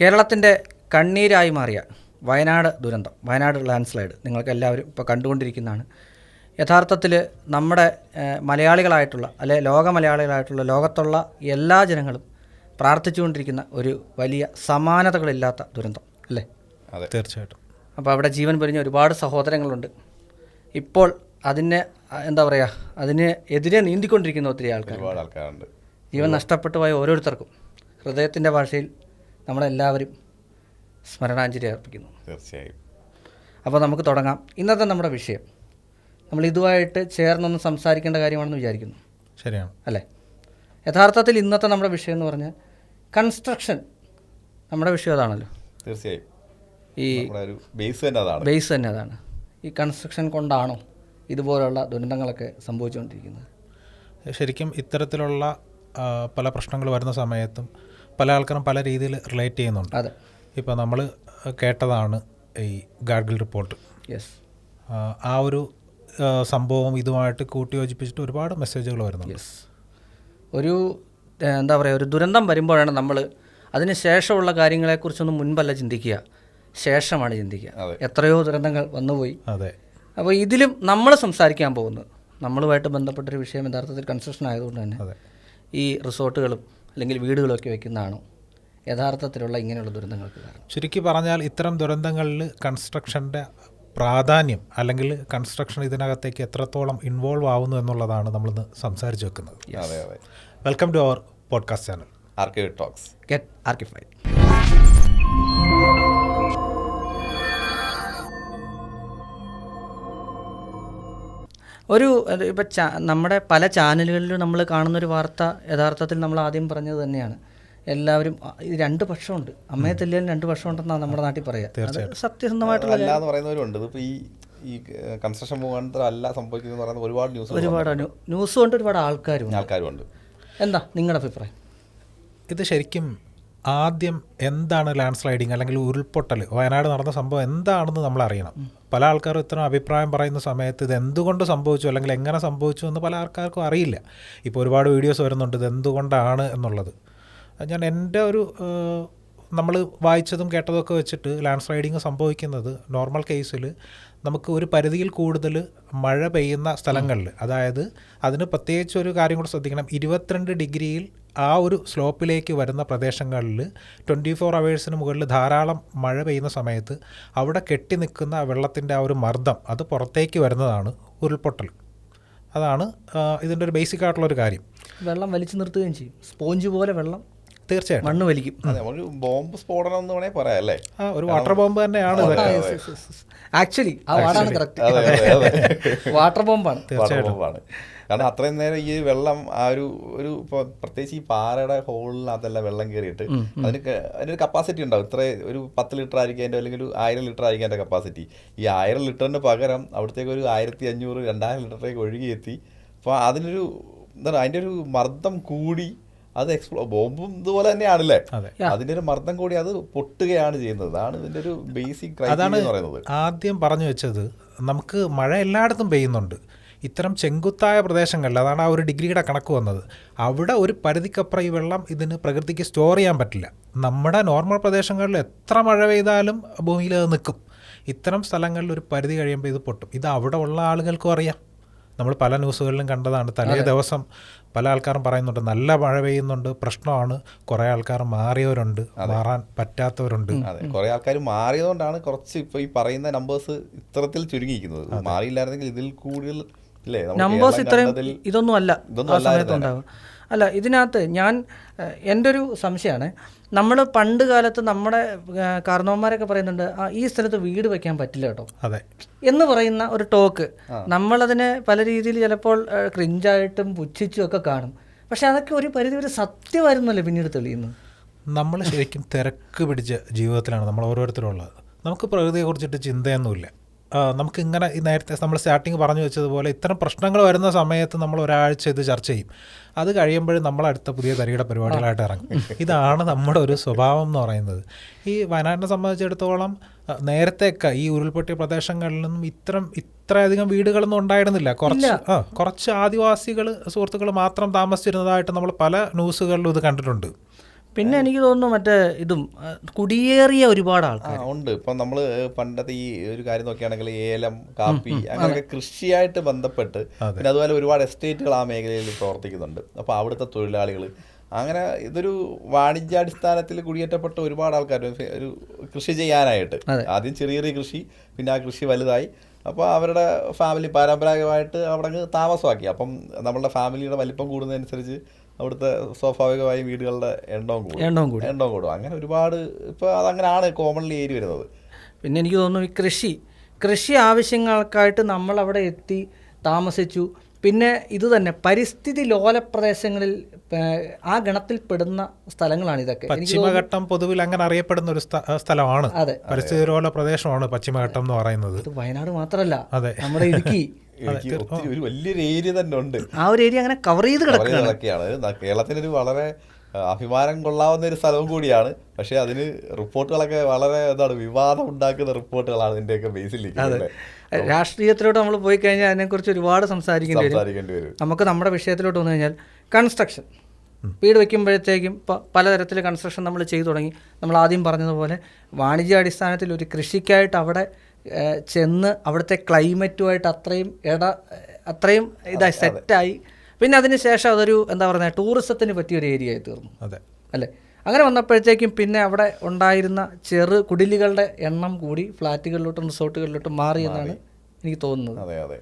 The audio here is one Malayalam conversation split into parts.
കേരളത്തിന്റെ കണ്ണീരായി മാറിയ വയനാട് ദുരന്തം. വയനാട് ലാൻഡ്സ്ലൈഡ്. നിങ്ങൾക്ക് എല്ലാവരും ഇപ്പോൾ കണ്ടുകൊണ്ടിരിക്കുന്നതാണ്. യഥാർത്ഥത്തിൽ നമ്മുടെ മലയാളികളായിട്ടുള്ള അല്ലെ ലോക മലയാളികളായിട്ടുള്ള ലോകത്തുള്ള എല്ലാ ജനങ്ങളും പ്രാർത്ഥിച്ചുകൊണ്ടിരിക്കുന്ന ഒരു വലിയ സമാനതകളില്ലാത്ത ദുരന്തം അല്ലേ? അതെ. തീർച്ചയായിട്ടും. അപ്പോൾ അവിടെ ജീവൻ പൊരിഞ്ഞ ഒരുപാട് സഹോദരങ്ങളുണ്ട്. ഇപ്പോൾ അതിനെ എന്താ പറയുക അതിന് എതിരെ നീന്തിക്കൊണ്ടിരിക്കുന്ന ഒത്തിരി ആൾക്കാർ ഒരുപാട് ആൾക്കാരുണ്ട്. ജീവൻ നഷ്ടപ്പെട്ടു പോയ ഓരോരുത്തർക്കും. ഹൃദയത്തിന്റെ ഭാഷയിൽ നമ്മളെല്ലാവരും സ്മരണാഞ്ജലി അർപ്പിക്കുന്നു. തീർച്ചയായും. അപ്പോൾ നമുക്ക് തുടങ്ങാം. ഇന്നത്തെ നമ്മുടെ വിഷയം. നമ്മൾ ഇതുമായിട്ട് ചേർന്നൊന്ന് സംസാരിക്കേണ്ട കാര്യമാണെന്ന് വിചാരിക്കുന്നു. ശരിയാണ്. അല്ലേ? യഥാർത്ഥത്തിൽ ഇന്നത്തെ നമ്മുടെ വിഷയം എന്ന് പറഞ്ഞാൽ കൺസ്ട്രക്ഷൻ നമ്മുടെ വിഷയം അതാണല്ലോ. തീർച്ചയായും. ഈ നമ്മുടെ ഒരു ബേസ് തന്നെ അതാണ്. ബേസ് തന്നെ അതാണ്. ഈ കൺസ്ട്രക്ഷൻ കൊണ്ടാണോ ഇതുപോലുള്ള ദുരന്തങ്ങളൊക്കെ സംഭവിച്ചുകൊണ്ടിരിക്കുന്നത്? ശരിക്കും ഇത്തരത്തിലുള്ള പല പ്രശ്നങ്ങൾ വരുന്ന സമയത്തും പല ആൾക്കാരും പല രീതിയിൽ റിലേറ്റ് ചെയ്യുന്നുണ്ട്. അതെ. ഇപ്പോൾ നമ്മൾ കേട്ടതാണ് ഈ ഗാഡ്ഗിൽ റിപ്പോർട്ട്. യെസ് ആ, ഒരു സംഭവം ഇതുമായിട്ട് കൂട്ടിയോജിപ്പിച്ചിട്ട് ഒരുപാട് മെസ്സേജുകൾ വരുന്നുണ്ട്. യെസ് ഒരു എന്താ പറയുക ഒരു ദുരന്തം വരുമ്പോഴാണ് നമ്മൾ അതിന് ശേഷമുള്ള കാര്യങ്ങളെക്കുറിച്ചൊന്നും മുൻപല്ല ചിന്തിക്കുക. ശേഷമാണ് ചിന്തിക്കുക. എത്രയോ ദുരന്തങ്ങൾ വന്നുപോയി. അതെ. അപ്പോൾ ഇതിലും നമ്മൾ സംസാരിക്കാൻ പോകുന്നത് നമ്മളുമായിട്ട് ബന്ധപ്പെട്ടൊരു വിഷയം യഥാർത്ഥത്തിൽ കൺസ്ട്രക്ഷൻ ആയതുകൊണ്ട് തന്നെ. അതെ. ഈ റിസോർട്ടുകളും അല്ലെങ്കിൽ വീടുകളൊക്കെ വെക്കുന്നതാണോ? യഥാർത്ഥത്തിലുള്ള ഇങ്ങനെയുള്ള ദുരന്തങ്ങൾക്ക് കാരണം? ചുരുക്കി പറഞ്ഞാൽ ഇത്തരം ദുരന്തങ്ങളിൽ കൺസ്ട്രക്ഷന്റെ പ്രാധാന്യം അല്ലെങ്കിൽ കൺസ്ട്രക്ഷൻ ഇതിനകത്തേക്ക് എത്രത്തോളം ഇൻവോൾവ് ആവുന്നു എന്നുള്ളതാണ് നമ്മളിന്ന് സംസാരിച്ച് വെക്കുന്നത്. അതെ അതെ. Welcome to our podcast channel talks get archified ഒരു ഇപ്പം ചാ നമ്മുടെ പല ചാനലുകളിലും നമ്മൾ കാണുന്നൊരു വാർത്ത യഥാർത്ഥത്തിൽ നമ്മൾ ആദ്യം പറഞ്ഞത് തന്നെയാണ്. എല്ലാവരും രണ്ട് പക്ഷമുണ്ട്. അമ്മയെ തെല്ലിയാലും രണ്ട് പക്ഷമുണ്ടെന്നാണ് നമ്മുടെ നാട്ടിൽ പറയുക സത്യസന്ധമായിട്ടുള്ള പറയുന്നവരുണ്ട്. ഇതിപ്പോൾ ഈ ഈ കൺസ്ട്രക്ഷൻ മുഖാന്തരം അല്ല സംഭവിക്കുന്നത് പറയുന്ന ഒരുപാട് ന്യൂസ് ഒരുപാട് ന്യൂ- ന്യൂസ് കൊണ്ട് ഒരുപാട് ആൾക്കാരും ആൾക്കാരുണ്ട് എന്താ നിങ്ങളുടെ അഭിപ്രായം? ഇത് ശരിക്കും ആദ്യം എന്താണ് ലാൻഡ് സ്ലൈഡിങ് അല്ലെങ്കിൽ ഉരുൾപൊട്ടൽ വയനാട് നടന്ന സംഭവം എന്താണെന്ന് നമ്മൾ അറിയണം പല ആൾക്കാരും ഇത്തരം അഭിപ്രായം പറയുന്ന സമയത്ത് ഇത് എന്തുകൊണ്ട് സംഭവിച്ചു? അല്ലെങ്കിൽ എങ്ങനെ സംഭവിച്ചു എന്ന് പല ആൾക്കാർക്കും അറിയില്ല. ഇപ്പോൾ ഒരുപാട് വീഡിയോസ് വരുന്നുണ്ട് ഇത് എന്തുകൊണ്ടാണ് എന്നുള്ളത്. ഞാൻ എന്റെ ഒരു നമ്മൾ വായിച്ചതും കേട്ടതൊക്കെ വെച്ചിട്ട് ലാൻഡ് സ്ലൈഡിങ് സംഭവിക്കുന്നത് നോർമൽ കേസിൽ നമുക്ക് ഒരു പരിധിയിൽ കൂടുതൽ മഴ പെയ്യുന്ന സ്ഥലങ്ങളിൽ. അതായത് അതിന് പ്രത്യേകിച്ച് ഒരു കാര്യം കൂടെ ശ്രദ്ധിക്കണം. ഇരുപത്തിരണ്ട് ഡിഗ്രിയിൽ ആ ഒരു സ്ലോപ്പിലേക്ക് വരുന്ന പ്രദേശങ്ങളിൽ ട്വന്റി ഫോർ അവേഴ്സിന് മുകളിൽ ധാരാളം മഴ പെയ്യുന്ന സമയത്ത് അവിടെ കെട്ടി നിൽക്കുന്ന വെള്ളത്തിന്റെ ആ ഒരു മർദ്ദം അത് പുറത്തേക്ക് വരുന്നതാണ് ഉരുൾപൊട്ടൽ. അതാണ് ഇതിന്റെ ഒരു ബേസിക് ആയിട്ടുള്ള ഒരു കാര്യം. വെള്ളം വലിച്ചു നിർത്തുകയും ചെയ്യും. സ്പോഞ്ച് പോലെ വെള്ളം തീർച്ചയായിട്ടും. മണ്ണ് വലിക്കും. അതെ ഒരു ബോംബ് സ്ഫോടനം എന്ന് വേണേ പറയാം അല്ലേ? ആ ഒരു വാട്ടർ ബോംബ് തന്നെയാണ് ആക്ച്വലി ആ വാർഡാണ് കറക്റ്റ് വാട്ടർ ബോംബാണ് ബോംബാണ് കാരണം അത്രയും നേരം ഈ വെള്ളം ആ ഒരു ഒരു ഇപ്പോൾ പ്രത്യേകിച്ച് ഈ പാറയുടെ ഹോളിനകത്തെല്ലാം വെള്ളം കയറിയിട്ട് അതിന് അതിനൊരു കപ്പാസിറ്റി ഉണ്ടാവും. ഇത്ര ഒരു പത്ത് ലിറ്റർ ആയിരിക്കും അതിന്റെ അല്ലെങ്കിൽ ഒരു ആയിരം ലിറ്റർ ആയിരിക്കും അതിന്റെ കപ്പാസിറ്റി ഈ ആയിരം ലിറ്ററിന് പകരം അവിടത്തേക്ക് ഒരു ആയിരത്തി അഞ്ഞൂറ് രണ്ടായിരം ലിറ്ററിലേക്ക് ഒഴുകിയെത്തി. അപ്പോൾ അതിനൊരു എന്താണ് അതിന്റെ ഒരു മർദ്ദം കൂടി അത് എക്സ്പ്ലോ ബോംബും ഇതുപോലെ തന്നെയാണല്ലേ? അതിന്റെ അതിന്റെ ഒരു മർദ്ദം കൂടി അത് പൊട്ടുകയാണ് ചെയ്യുന്നത്. അതാണ് ഇതിന്റെ ഒരു ബേസിക് അതാണ് എന്ന് പറയുന്നത്. ആദ്യം പറഞ്ഞു വെച്ചത്. നമുക്ക് മഴ എല്ലായിടത്തും പെയ്യുന്നുണ്ട്. ഇത്തരം ചെങ്കുത്തായ പ്രദേശങ്ങളിൽ അതാണ് ആ ഒരു ഡിഗ്രിയുടെ കണക്ക് വന്നത്. അവിടെ ഒരു പരിധിക്കപ്പുറം ഈ വെള്ളം ഇതിന് പ്രകൃതിക്ക് സ്റ്റോർ ചെയ്യാൻ പറ്റില്ല. നമ്മുടെ നോർമൽ പ്രദേശങ്ങളിൽ എത്ര മഴ പെയ്താലും ഭൂമിയിൽ അത് നിൽക്കും. ഇത്തരം സ്ഥലങ്ങളിൽ ഒരു പരിധി കഴിയുമ്പോൾ ഇത് പൊട്ടും. ഇത് അവിടെ ഉള്ള ആളുകൾക്കും അറിയാം. നമ്മൾ പല ന്യൂസുകളിലും കണ്ടതാണ്. തലേ ദിവസം പല ആൾക്കാരും പറയുന്നുണ്ട് നല്ല മഴ പെയ്യുന്നുണ്ട്. പ്രശ്നമാണ്. കുറേ ആൾക്കാർ മാറിയവരുണ്ട്. മാറാൻ പറ്റാത്തവരുണ്ട്. അതെ. കുറെ ആൾക്കാർ മാറിയതുകൊണ്ടാണ് കുറച്ച് ഇപ്പൊ ഈ പറയുന്ന നമ്പേഴ്സ് ഇത്തരത്തിൽ ചുരുങ്ങിയിരിക്കുന്നത്. മാറിയില്ലായിരുന്നെങ്കിൽ ഇതിൽ കൂടുതൽ നമ്പേഴ്സ് ഇത്രയും ഇതൊന്നും അല്ല. ആ സമയത്ത് ഉണ്ടാവുക. അല്ല ഇതിനകത്ത് ഞാൻ എന്റെ ഒരു സംശയമാണ് നമ്മൾ പണ്ട് കാലത്ത് നമ്മുടെ കാരണവന്മാരൊക്കെ പറയുന്നുണ്ട് ആ ഈ സ്ഥലത്ത് വീട് വെക്കാൻ പറ്റില്ല കേട്ടോ. അതെ. എന്ന് പറയുന്ന ഒരു ടോക്ക്. നമ്മളതിനെ പല രീതിയിൽ ചിലപ്പോൾ ക്രിഞ്ചായിട്ടും പുച്ഛിച്ചും ഒക്കെ കാണും. പക്ഷെ അതൊക്കെ ഒരു പരിധി ഒരു സത്യമായിരുന്നല്ലോ പിന്നീട് തെളിയുന്നു നമ്മൾ ശരിക്കും തിരക്ക് പിടിച്ച ജീവിതത്തിലാണ് നമ്മൾ ഓരോരുത്തരും ഉള്ളത്. നമുക്ക് പ്രകൃതിയെ കുറിച്ചിട്ട് ചിന്തയൊന്നുമില്ല. നമുക്ക് ഇങ്ങനെ നേരത്തെ നമ്മൾ സ്റ്റാർട്ടിങ് പറഞ്ഞു വെച്ചതുപോലെ ഇത്തരം പ്രശ്നങ്ങൾ വരുന്ന സമയത്ത് നമ്മൾ ഒരാഴ്ച ഇത് ചർച്ച ചെയ്യും. അത് കഴിയുമ്പോഴും നമ്മൾ അടുത്ത പുതിയ തരികയുടെ പരിപാടികളായിട്ട് ഇറങ്ങും. ഇതാണ് നമ്മുടെ ഒരു സ്വഭാവം എന്ന് പറയുന്നത്. ഈ വയനാടിനെ സംബന്ധിച്ചിടത്തോളം നേരത്തെയൊക്കെ ഈ ഉരുൾപൊട്ടിയ പ്രദേശങ്ങളിൽ നിന്നും ഇത്തരം ഇത്രയധികം വീടുകളൊന്നും ഉണ്ടായിരുന്നില്ല. കുറച്ച് ആ കുറച്ച് ആദിവാസികൾ സുഹൃത്തുക്കൾ മാത്രം താമസിച്ചിരുന്നതായിട്ട് നമ്മൾ പല ന്യൂസുകളിലും ഇത് കണ്ടിട്ടുണ്ട്. പിന്നെ എനിക്ക് തോന്നുന്നു മറ്റേ ഇതും കുടിയേറിയ ഒരുപാട് ആൾക്കാർ ഉണ്ട്. ഇപ്പം നമ്മൾ പണ്ടത്തെ ഈ ഒരു കാര്യം നോക്കുകയാണെങ്കിൽ ഏലം കാപ്പി അങ്ങനെയൊക്കെ കൃഷിയായിട്ട് ബന്ധപ്പെട്ട് പിന്നെ അതുപോലെ ഒരുപാട് എസ്റ്റേറ്റുകൾ ആ മേഖലയിൽ പ്രവർത്തിക്കുന്നുണ്ട്. അപ്പോൾ അവിടുത്തെ തൊഴിലാളികൾ അങ്ങനെ ഇതൊരു വാണിജ്യാടിസ്ഥാനത്തിൽ കുടിയേറ്റപ്പെട്ട ഒരുപാട് ആൾക്കാർ ഒരു കൃഷി ചെയ്യാനായിട്ട്. ആദ്യം ചെറിയ ചെറിയ കൃഷി പിന്നെ ആ കൃഷി വലുതായി. അപ്പോൾ അവരുടെ ഫാമിലി പാരമ്പരാഗതമായിട്ട് അവിടെ താമസമാക്കി. അപ്പം നമ്മളുടെ ഫാമിലിയുടെ വലിപ്പം കൂടുന്നതനുസരിച്ച് അവിടുത്തെ സ്വാഭാവികമായും വീടുകളുടെ എണ്ണവും കൂടും. എണ്ണവും കൂടും. എണ്ണവും കൂടും. അങ്ങനെ ഒരുപാട് ഇപ്പോൾ അതങ്ങനെയാണ് കോമൺലി ഏരി വരുന്നത്. പിന്നെ എനിക്ക് തോന്നുന്നു ഈ കൃഷി കൃഷി ആവശ്യങ്ങൾക്കായിട്ട് നമ്മൾ അവിടെ എത്തി താമസിച്ചു. പിന്നെ ഇത് തന്നെ പരിസ്ഥിതി ലോല പ്രദേശങ്ങളിൽ ആ ഗണത്തിൽപ്പെടുന്ന സ്ഥലങ്ങളാണ് ഇതൊക്കെ. പശ്ചിമഘട്ടം പൊതുവിൽ അങ്ങനെ അറിയപ്പെടുന്ന ഒരു സ്ഥലമാണ്. അതെ. പരിസ്ഥിതി ലോല പ്രദേശമാണ് പശ്ചിമഘട്ടം എന്ന് പറയുന്നത്. ഇത് വയനാട് മാത്രമല്ല. അതെ. നമ്മുടെ ഇടുക്കി. എനിക്ക് ഒത്തിരി ഒരു വലിയൊരു ഏരിയ തന്നെ ഉണ്ട്. ആ ഒരു ഏരിയ അങ്ങനെ കവർ ചെയ്ത് കിടക്കുക കിടക്കുകയാണ്. കേരളത്തിനൊരു വളരെ അഭിമാനം കൊള്ളാവുന്ന ഒരു സ്ഥലവും കൂടിയാണ്. പക്ഷെ അതിന് റിപ്പോർട്ടുകളൊക്കെ വളരെ എന്താണ് വിവാദം ഉണ്ടാക്കുന്ന റിപ്പോർട്ടുകളാണ് ഇതിന്റെയൊക്കെ ബേസിൽ രാഷ്ട്രീയത്തിലോട്ട് നമ്മൾ പോയി കഴിഞ്ഞാൽ അതിനെക്കുറിച്ച് ഒരുപാട് സംസാരിക്കേണ്ടി വരും. നമുക്ക് നമ്മുടെ വിഷയത്തിലോട്ട് വന്നു കഴിഞ്ഞാൽ കൺസ്ട്രക്ഷൻ വീട് വെക്കുമ്പോഴത്തേക്കും ഇപ്പോൾ പലതരത്തിൽ കൺസ്ട്രക്ഷൻ നമ്മൾ ചെയ്തു തുടങ്ങി. നമ്മൾ ആദ്യം പറഞ്ഞതുപോലെ വാണിജ്യാടിസ്ഥാനത്തിൽ ഒരു കൃഷിക്കായിട്ട് അവിടെ ചെന്ന് അവിടുത്തെ ക്ലൈമറ്റുമായിട്ട് അത്രയും ഇട അത്രയും ഇതായി സെറ്റായി. പിന്നെ അതിന് ശേഷം അതൊരു എന്താ പറയുക ടൂറിസത്തിന് പറ്റിയൊരു ഏരിയ ആയി തീർന്നു. അതെ. അല്ലേ? അങ്ങനെ വന്നപ്പോഴത്തേക്കും പിന്നെ അവിടെ ഉണ്ടായിരുന്ന ചെറു കുടിലുകളുടെ എണ്ണം കൂടി ഫ്ലാറ്റുകളിലോട്ടും റിസോർട്ടുകളിലോട്ടും മാറി എന്നാണ് എനിക്ക് തോന്നുന്നത്. അതെ അതെ.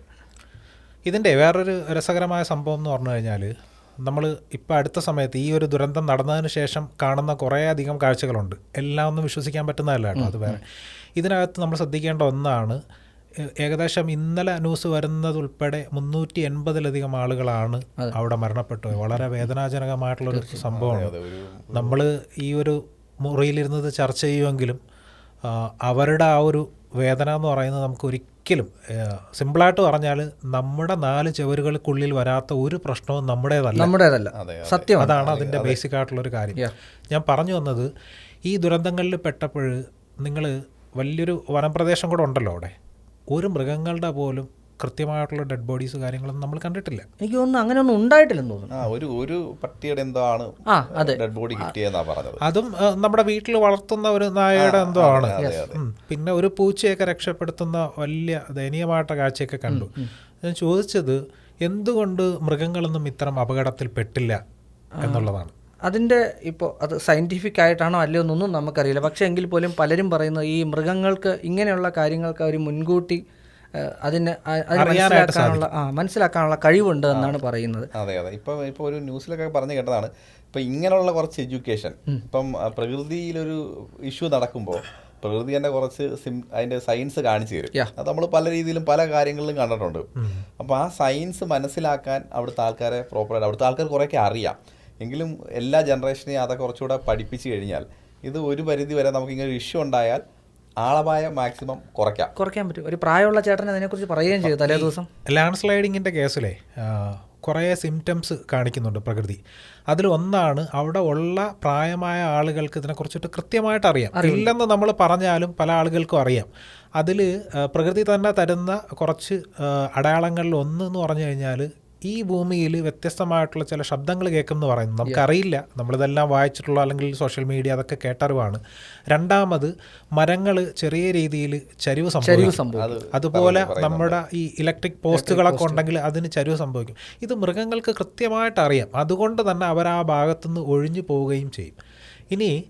ഇതിന്റെ വേറൊരു രസകരമായ സംഭവം എന്ന് പറഞ്ഞു കഴിഞ്ഞാൽ നമ്മൾ ഇപ്പോൾ അടുത്ത സമയത്ത് ഈ ഒരു ദുരന്തം നടന്നതിന് ശേഷം കാണുന്ന കുറേ അധികം കാഴ്ചകളുണ്ട്. എല്ലാം ഒന്നും വിശ്വസിക്കാൻ പറ്റുന്നതല്ല കേട്ടോ അത് വേറെ. ഇതിനകത്ത് നമ്മൾ ശ്രദ്ധിക്കേണ്ട ഒന്നാണ് ഏകദേശം ഇന്നലെ ന്യൂസ് വരുന്നതുൾപ്പെടെ മുന്നൂറ്റി എൺപതിലധികം ആളുകളാണ് അവിടെ മരണപ്പെട്ടത്. വളരെ വേദനാജനകമായിട്ടുള്ളൊരു സംഭവമാണ്. നമ്മൾ ഈ ഒരു മുറിയിലിരുന്നത് ചർച്ച ചെയ്യുമെങ്കിലും അവരുടെ ആ ഒരു വേദന എന്ന് പറയുന്നത് നമുക്ക് ഒരിക്കലും സിമ്പിളായിട്ട് പറഞ്ഞാൽ നമ്മുടെ നാല് ചുവരുകൾക്കുള്ളിൽ വരാത്ത ഒരു പ്രശ്നവും നമ്മുടേതല്ല. നമ്മുടേതല്ല. സത്യമാണ്. അതാണ് അതിന്റെ ബേസിക് ആയിട്ടുള്ളൊരു കാര്യം. ഞാൻ പറഞ്ഞു വന്നത് ഈ ദുരന്തങ്ങളിൽ പെട്ടപ്പോൾ നിങ്ങൾ വലിയൊരു വനപ്രദേശം കൂടെ ഉണ്ടല്ലോ അവിടെ. ഒരു മൃഗങ്ങളുടെ പോലും കൃത്യമായിട്ടുള്ള ഡെഡ് ബോഡീസ് കാര്യങ്ങളൊന്നും നമ്മൾ കണ്ടിട്ടില്ല. എനിക്ക് തോന്നുന്നു അങ്ങനെ ഒന്നും ഉണ്ടായിട്ടില്ലെന്ന് തോന്നുന്നു. ആ ഒരു ഒരു പട്ടിയുടെ എന്തോ ആണ് ആ അതെ. ഡെഡ് ബോഡി കിട്ടിയെന്നാ പറഞ്ഞത്. അതും നമ്മുടെ വീട്ടിൽ വളർത്തുന്ന ഒരു നായയുടെ എന്തോ ആണ്. അതെ, അതെ. ഉം. പിന്നെ ഒരു പൂച്ചയൊക്കെ രക്ഷപ്പെടുത്തുന്ന വലിയ ദയനീയമായിട്ട കാഴ്ചയൊക്കെ കണ്ടു. ഞാൻ ചോദിച്ചത് എന്തുകൊണ്ട് മൃഗങ്ങളൊന്നും ഇത്തരം അപകടത്തിൽ പെട്ടില്ല എന്നുള്ളതാണ്. അതിന്റെ ഇപ്പോൾ അത് സയന്റിഫിക് ആയിട്ടാണോ അല്ലയോ എന്നൊന്നും നമുക്കറിയില്ല. പക്ഷേ എങ്കിൽ പോലും പലരും പറയുന്നത് ഈ മൃഗങ്ങൾക്ക് ഇങ്ങനെയുള്ള കാര്യങ്ങൾക്ക് അവർ മുൻകൂട്ടി അതിന് മനസ്സിലാക്കാനുള്ള ആ മനസ്സിലാക്കാനുള്ള കഴിവുണ്ട് എന്നാണ് പറയുന്നത്. അതെ അതെ. ഇപ്പൊ ഇപ്പൊ ഒരു ന്യൂസിലൊക്കെ പറഞ്ഞു കേട്ടതാണ്. ഇപ്പൊ ഇങ്ങനെയുള്ള കുറച്ച് എഡ്യൂക്കേഷൻ ഇപ്പം പ്രകൃതിയിലൊരു ഇഷ്യൂ നടക്കുമ്പോൾ പ്രകൃതി തന്നെ കുറച്ച് സിം അതിന്റെ സയൻസ് കാണിച്ചു തരും. അത് നമ്മൾ പല രീതിയിലും പല കാര്യങ്ങളിലും കണ്ടിട്ടുണ്ട്. അപ്പോൾ ആ സയൻസ് മനസ്സിലാക്കാൻ അവിടുത്തെ ആൾക്കാരെ പ്രോപ്പറായിട്ട് അവിടുത്തെ ആൾക്കാർ കുറേയൊക്കെ അറിയാം. എങ്കിലും എല്ലാ ജനറേഷനെയും അതൊക്കെ കുറച്ചുകൂടെ പഠിപ്പിച്ചു കഴിഞ്ഞാൽ ഇത് ഒരു പരിധി വരെ നമുക്ക് ഇങ്ങനെ ഒരു ഇഷ്യൂ ഉണ്ടായാൽ ആളപായം മാക്സിമം കുറയ്ക്കാം. കുറയ്ക്കാൻ പറ്റും. ഒരു പ്രായമുള്ള ചേട്ടൻ അതിനെക്കുറിച്ച് പറയുകയും ചെയ്തു തലേ ദിവസം. ലാൻഡ് സ്ലൈഡിങ്ങിന്റെ കേസിലെ കുറേ സിംറ്റംസ് കാണിക്കുന്നുണ്ട് പ്രകൃതി. അതിൽ ഒന്നാണ് അവിടെ ഉള്ള പ്രായമായ ആളുകൾക്ക് ഇതിനെക്കുറിച്ചിട്ട് കൃത്യമായിട്ട് അറിയാം. ഇല്ലെന്ന് നമ്മൾ പറഞ്ഞാലും പല ആളുകൾക്കും അറിയാം. അതിൽ പ്രകൃതി തന്നെ തരുന്ന കുറച്ച് അടയാളങ്ങളിൽ ഒന്ന് എന്ന് പറഞ്ഞു കഴിഞ്ഞാൽ ഈ ഭൂമിയിൽ വ്യത്യസ്തമായിട്ടുള്ള ചില ശബ്ദങ്ങൾ കേൾക്കും എന്ന് പറയുന്നു നമുക്കറിയില്ല. നമ്മളിതെല്ലാം വായിച്ചിട്ടുള്ള അല്ലെങ്കിൽ സോഷ്യൽ മീഡിയ അതൊക്കെ കേട്ടറിവാണ്. രണ്ടാമത് മരങ്ങൾ ചെറിയ രീതിയിൽ ചരിവ് സംഭവിക്കും. അതുപോലെ നമ്മുടെ ഈ ഇലക്ട്രിക് പോസ്റ്റുകളൊക്കെ ഉണ്ടെങ്കിൽ അതിന് ചരിവ് സംഭവിക്കും. ഇത് മൃഗങ്ങൾക്ക് കൃത്യമായിട്ട് അറിയാം. അതുകൊണ്ട് തന്നെ അവർ ആ ഭാഗത്തുനിന്ന് ഒഴിഞ്ഞു പോവുകയും ചെയ്യും. ഇനി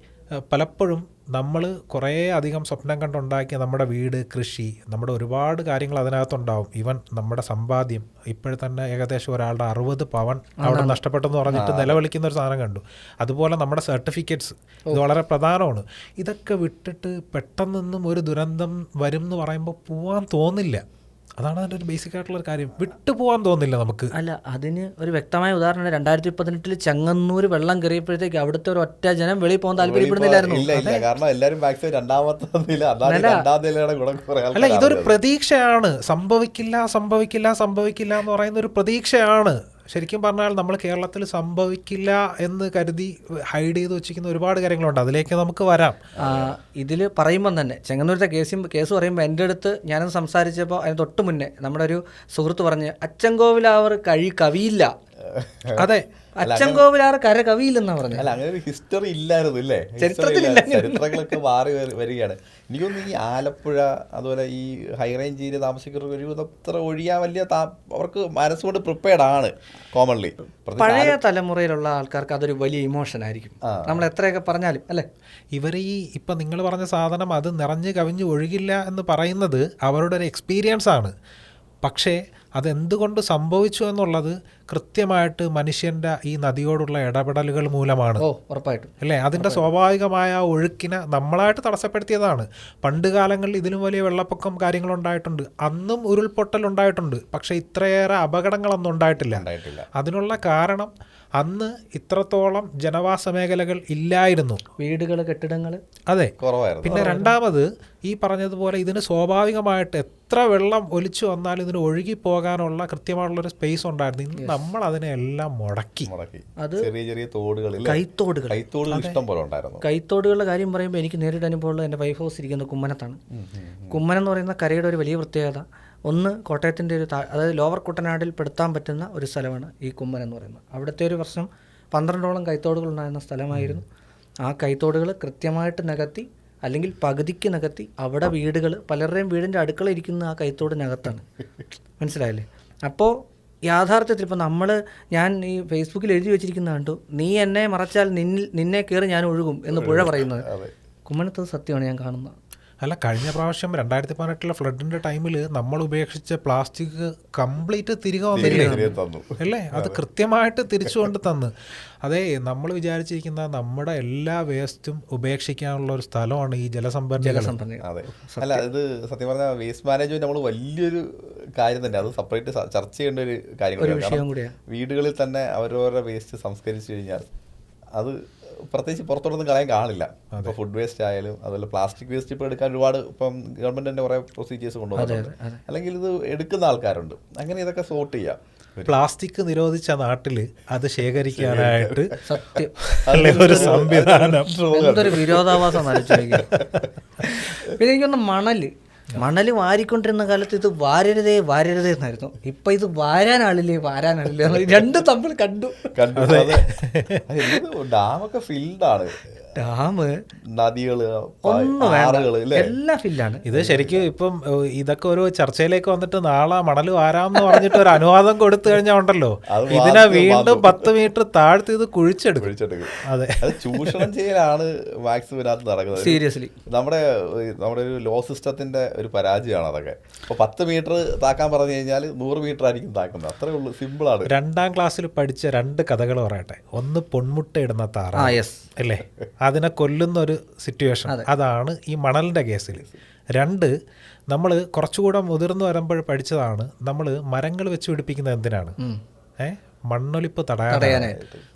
പലപ്പോഴും നമ്മൾ കുറേ അധികം സ്വപ്നം കണ്ടുണ്ടാക്കിയ നമ്മുടെ വീട് കൃഷി നമ്മുടെ ഒരുപാട് കാര്യങ്ങൾ അതിനകത്തുണ്ടാവും. ഈവൻ നമ്മുടെ സമ്പാദ്യം ഇപ്പോഴെ തന്നെ ഏകദേശം ഒരാളുടെ അറുപത് പവൻ അവിടെ നഷ്ടപ്പെട്ടെന്ന് പറഞ്ഞിട്ട് നിലവിളിക്കുന്ന ഒരു സാധനം കണ്ടു. അതുപോലെ നമ്മുടെ സർട്ടിഫിക്കറ്റ്സ് ഇത് വളരെ പ്രധാനമാണ്. ഇതൊക്കെ വിട്ടിട്ട് പെട്ടെന്നൊന്നും ഒരു ദുരന്തം വരും എന്ന് പറയുമ്പോൾ പോവാൻ തോന്നില്ല. അതാണ് അതിന്റെ ഒരു ബേസിക് ആയിട്ടുള്ള ഒരു കാര്യം വിട്ടുപോകാൻ തോന്നില്ല നമുക്ക്. അല്ല അതിന് ഒരു വ്യക്തമായ ഉദാഹരണം രണ്ടായിരത്തി പതിനെട്ടിൽ ചെങ്ങന്നൂർ വെള്ളം കയറിയപ്പോഴത്തേക്ക് അവിടുത്തെ ഒരു ഒറ്റ ജനം വെളിയിൽ പോകാൻ താല്പര്യപ്പെടുന്നില്ലായിരുന്നു. ഇല്ല ഇല്ല. കാരണം എല്ലാരും മാക്സിമം രണ്ടാമത്തെ നില അതാണ് രണ്ടാം നിലയുടെ ഗുണം അല്ല ഇതൊരു പ്രതീക്ഷയാണ്. സംഭവിക്കില്ല സംഭവിക്കില്ല സംഭവിക്കില്ല എന്ന് പറയുന്ന ഒരു പ്രതീക്ഷയാണ്. ശരിക്കും പറഞ്ഞാൽ നമ്മൾ കേരളത്തിൽ സംഭവിക്കില്ല എന്ന് കരുതി ഹൈഡ് ചെയ്ത് വെച്ചിരിക്കുന്ന ഒരുപാട് കാര്യങ്ങളുണ്ട്. അതിലേക്ക് നമുക്ക് വരാം. ഇതിൽ പറയുമ്പം തന്നെ ചെങ്ങന്നൂരത്തെ കേസ് കേസ് പറയുമ്പോൾ എന്റെ അടുത്ത് ഞാനത് സംസാരിച്ചപ്പോൾ അതിന് തൊട്ട് മുന്നേ നമ്മുടെ ഒരു സുഹൃത്ത് പറഞ്ഞ് അച്ചൻകോവിലാവർ കഴി കവിയില്ല. അതെ. അച്ഛൻ കോവിലാർ കര കവിയില്ലെന്നാ പറഞ്ഞത്. അല്ല അങ്ങനെ ഒരു ഹിസ്റ്ററി ഇല്ലായിരുന്നു അല്ലേ ചരിത്രത്തിലില്ല. ചരിത്രങ്ങളൊക്കെ മാറി വരികയാണ്. എനിക്കൊന്നും ഈ ആലപ്പുഴ അതുപോലെ ഈ ഹൈ റേഞ്ച് ഏരിയ താമസിക്കുന്നവർക്ക് ഒരു അത്ര ഒഴിയാൻ വലിയ അവർക്ക് മനസ്സുകൊണ്ട് പ്രിപ്പയർഡ് ആണ് കോമൺലി പഴയ തലമുറയിലുള്ള ആൾക്കാർക്ക് അതൊരു വലിയ ഇമോഷൻ ആയിരിക്കും. നമ്മൾ എത്രയൊക്കെ പറഞ്ഞാലും അല്ലേ? ഇവർ ഈ ഇപ്പം നിങ്ങൾ പറഞ്ഞ സാധനം അത് നിറഞ്ഞ് കവിഞ്ഞ് ഒഴുകില്ല എന്ന് പറയുന്നത് അവരുടെ ഒരു എക്സ്പീരിയൻസ് ആണ്. പക്ഷേ അതെന്തുകൊണ്ട് സംഭവിച്ചു എന്നുള്ളത് കൃത്യമായിട്ട് മനുഷ്യന്റെ ഈ നദിയോടുള്ള ഇടപെടലുകൾ മൂലമാണ്. ഓ ഉറപ്പായിട്ടും. അല്ലേ? അതിന്റെ സ്വാഭാവികമായ ഒഴുക്കിനെ നമ്മളായിട്ട് തടസ്സപ്പെടുത്തിയതാണ്. പണ്ട് കാലങ്ങളിൽ ഇതിലും വലിയ വെള്ളപ്പൊക്കം കാര്യങ്ങളുണ്ടായിട്ടുണ്ട് അന്നും ഉരുൾപൊട്ടൽ ഉണ്ടായിട്ടുണ്ട്. പക്ഷേ ഇത്രയേറെ അപകടങ്ങളൊന്നും ഉണ്ടായിട്ടില്ല. ഉണ്ടായിട്ടില്ല. അതിനുള്ള കാരണം അന്ന് ഇത്രത്തോളം ജനവാസ മേഖലകൾ ഇല്ലായിരുന്നു. വീടുകൾ കെട്ടിടങ്ങൾ അതെ. കുറവായിരുന്നു. പിന്നെ രണ്ടാമത് ഈ പറഞ്ഞതുപോലെ ഇതിന് സ്വാഭാവികമായിട്ട് എത്ര വെള്ളം ഒലിച്ചു വന്നാലും ഇതിന് ഒഴുകി പോകാനുള്ള ഒരു സ്പേസ് ഉണ്ടായിരുന്നു. ഇന്ന് നമ്മൾ അതിനെല്ലാം മുടക്കി. മുടക്കി. അത് ചെറിയ ചെറിയ? കൈത്തോടുകൾ. കൈത്തോടുകൾ ഇഷ്ടം പോലെ ഉണ്ടായിരുന്നു. കൈത്തോടുകളുടെ കാര്യം പറയുമ്പോൾ എനിക്ക് നേരിട്ട് അനുഭവമുള്ള എന്റെ വൈഫ് ഹൗസ് ഇരിക്കുന്നത് കുമ്മനത്താണ്. കുമ്മനം എന്ന് പറയുന്ന കരയുടെ ഒരു വലിയ പ്രത്യേകത. ഒന്ന് കോട്ടയത്തിന്റെ ഒരു അതായത് ലോവർ കുട്ടനാട്ടിൽ പെടുത്താൻ പറ്റുന്ന ഒരു സ്ഥലമാണ് ഈ കുമ്മനം എന്ന് പറയുന്നത്. അവിടുത്തെ ഒരു വർഷം പന്ത്രണ്ടോളം കൈത്തോടുകൾ ഉണ്ടായിരുന്ന സ്ഥലമായിരുന്നു. ആ കൈത്തോടുകൾ കൃത്യമായിട്ട് നികത്തി അല്ലെങ്കിൽ പകുതിക്ക് നികത്തി അവിടെ വീടുകൾ പലരുടെയും വീടിന്റെ അടുക്കള ഇരിക്കുന്ന ആ കൈത്തോടിനകത്താണ്. മനസ്സിലായല്ലേ? അപ്പോൾ യാഥാർത്ഥ്യത്തിൽ ഇപ്പോൾ നമ്മൾ ഞാൻ ഈ ഫേസ്ബുക്കിൽ എഴുതി വെച്ചിരിക്കുന്ന കണ്ടു നീ എന്നെ മറച്ചാൽ നിന്നിൽ നിന്നെ കയറി ഞാൻ ഒഴുകും എന്ന് പുഴ പറയുന്നത്. കുമ്മനത്തത് സത്യമാണ് ഞാൻ കാണുന്നത്. അല്ല കഴിഞ്ഞ പ്രാവശ്യം രണ്ടായിരത്തി പതിനെട്ടിലെ ഫ്ലഡിന്റെ ടൈമിൽ നമ്മൾ ഉപേക്ഷിച്ച പ്ലാസ്റ്റിക് കംപ്ലീറ്റ് തിരികെ വന്നില്ലേ? അല്ലേ? അത് കൃത്യമായിട്ട് തിരിച്ചുകൊണ്ട് തന്ന്. അതെ നമ്മൾ വിചാരിച്ചിരിക്കുന്ന നമ്മുടെ എല്ലാ വേസ്റ്റും ഉപേക്ഷിക്കാനുള്ള ഒരു സ്ഥലമാണ് ഈ ജലസംഭരണ സംഭരണി അതെ. അല്ല ഇത് സത്യം പറഞ്ഞാൽ വേസ്റ്റ് മാനേജ്മെന്റ് നമ്മൾ വലിയൊരു കാര്യം തന്നെ. അത് സെപ്പറേറ്റ് ചർച്ച ചെയ്യേണ്ട ഒരു കാര്യം വീടുകളിൽ തന്നെ അവരവരുടെ വേസ്റ്റ് സംസ്കരിച്ചു കഴിഞ്ഞാൽ അത് പ്രത്യേകിച്ച് പുറത്തോട്ടൊന്നും കളയാൻ കാണില്ല. ഇപ്പോൾ ഫുഡ് വേസ്റ്റ് ആയാലും അതുപോലെ പ്ലാസ്റ്റിക് വേസ്റ്റ് ഇപ്പോൾ എടുക്കാൻ ഒരുപാട് ഇപ്പം ഗവൺമെന്റിന്റെ കുറേ പ്രൊസീജിയേഴ്സ് കൊണ്ടുവന്നിട്ടുണ്ട്. അല്ലെങ്കിൽ ഇത് എടുക്കുന്ന ആൾക്കാരുണ്ട്. അങ്ങനെ ഇതൊക്കെ സോർട്ട് ചെയ്യാം. പ്ലാസ്റ്റിക് നിരോധിച്ച നാട്ടിൽ അത് ശേഖരിക്കാനായിട്ട് സത്യം. അല്ലെങ്കിൽ ഒരു സംവിധാനം. എന്തൊരു വിരോധാഭാസം പിന്നെ എനിക്കൊന്ന് മണൽ. മണൽ വാരിക്കൊണ്ടിരുന്ന കാലത്ത് ഇത് വാരരുതേ വാരരുതേ എന്നായിരുന്നു. ഇപ്പൊ ഇത് വാരാനാളില്ലേ വാരാനാളില്ലേ രണ്ടും തമ്മിൽ കണ്ടു. കണ്ടു. ഡാമൊക്കെ ഫിൽഡാണ്. ആണ് ഡാം നദികൾ ഒന്നും വേണ്ട. എല്ലാം ഫില്ലാണ് ഇത് ശരിക്കും ഇപ്പം ഇതൊക്കെ ഒരു ചർച്ചയിലേക്ക് വന്നിട്ട് നാളെ മണൽ വാരാമെന്ന് പറഞ്ഞിട്ട് ഒരു അനുവാദം കൊടുത്തു കഴിഞ്ഞാൽ ഉണ്ടല്ലോ. ഇതിനെ വീണ്ടും. പത്ത് മീറ്റർ താഴ്ത്തി ഇത് കുഴിച്ചെടുക്കും. അതെ. അത് ചൂഷണം ചെയ്യലാണ് മാക്സിമം ഇതിനകത്ത് നടക്കുന്നത്. സീരിയസ്ലി നമ്മുടെ നമ്മുടെ ഒരു ലോ സിസ്റ്റത്തിന്റെ ഒരു പരാജയമാണ് അതൊക്കെ. അപ്പൊ പത്ത് മീറ്റർ താക്കാൻ പറഞ്ഞു കഴിഞ്ഞാൽ നൂറ് മീറ്റർ ആയിരിക്കും താക്കുന്നത്. അത്രേ ഉള്ളൂ സിമ്പിൾ ആണ്. രണ്ടാം ക്ലാസ്സിൽ പഠിച്ച രണ്ട് കഥകൾ പറയട്ടെ. ഒന്ന് പൊൺമുട്ട ഇടുന്ന താറ ആ അല്ലേ? അതിനെ കൊല്ലുന്ന ഒരു സിറ്റുവേഷൻ അതാണ് ഈ മണലിന്റെ കേസിൽ. രണ്ട് നമ്മൾ കുറച്ചുകൂടെ മുതിർന്നു വരുമ്പോൾ പഠിച്ചതാണ് നമ്മൾ മരങ്ങൾ വെച്ച് പിടിപ്പിക്കുന്നത് എന്തിനാണ്? ഏ? മണ്ണൊലിപ്പ് തടയാനായിട്ട്.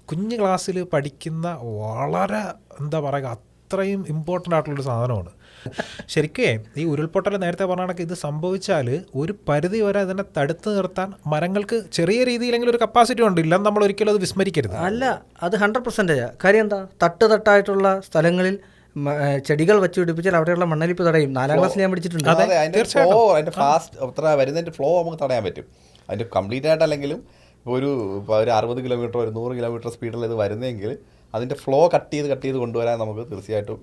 കുഞ്ഞു ക്ലാസ്സിൽ പഠിക്കുന്ന വളരെ എന്താ പറയുക അത്രയും ഇമ്പോർട്ടന്റ് ആയിട്ടുള്ളൊരു സാധനമാണ്. ശരിക്കേ ഈ ഉരുൾപൊട്ടൽ നേരത്തെ പറഞ്ഞ കണക്ക് ഇത് സംഭവിച്ചാൽ ഒരു പരിധി വരെ അതിനെ തടുത്തു നിർത്താൻ മരങ്ങൾക്ക് ചെറിയ രീതിയിലെങ്കിലും ഒരു കപ്പാസിറ്റി ഉണ്ട്. ഇല്ല നമ്മൾ ഒരിക്കലും അത് വിസ്മരിക്കരുത്. അല്ല അത് ഹൺഡ്രഡ് പെർസെന്റേജ് കാര്യം എന്താ? തട്ട് തട്ടായിട്ടുള്ള സ്ഥലങ്ങളിൽ ചെടികൾ വെച്ച് പിടിപ്പിച്ചാൽ അവിടെയുള്ള മണ്ണലിപ്പ് തടയും. നാലാം ക്ലാസ്സിൽ ഞാൻ പഠിച്ചിട്ടുണ്ട്. അതിന്റെ ഫ്ലോ അതിന്റെ ഫാസ്റ്റ് അത്ര വരുന്നതിന്റെ ഫ്ലോ നമുക്ക് തടയാൻ പറ്റും. അതിന്റെ കംപ്ലീറ്റ് ആയിട്ടല്ലെങ്കിലും ഇപ്പോൾ ഒരു ഒരു അറുപത് കിലോമീറ്റർ ഒരു നൂറ് കിലോമീറ്റർ സ്പീഡിൽ ഇത് വരുന്നതെങ്കിൽ അതിന്റെ ഫ്ലോ കട്ട് ചെയ്ത് കട്ട് ചെയ്ത് കൊണ്ടുവരാൻ നമുക്ക് തീർച്ചയായിട്ടും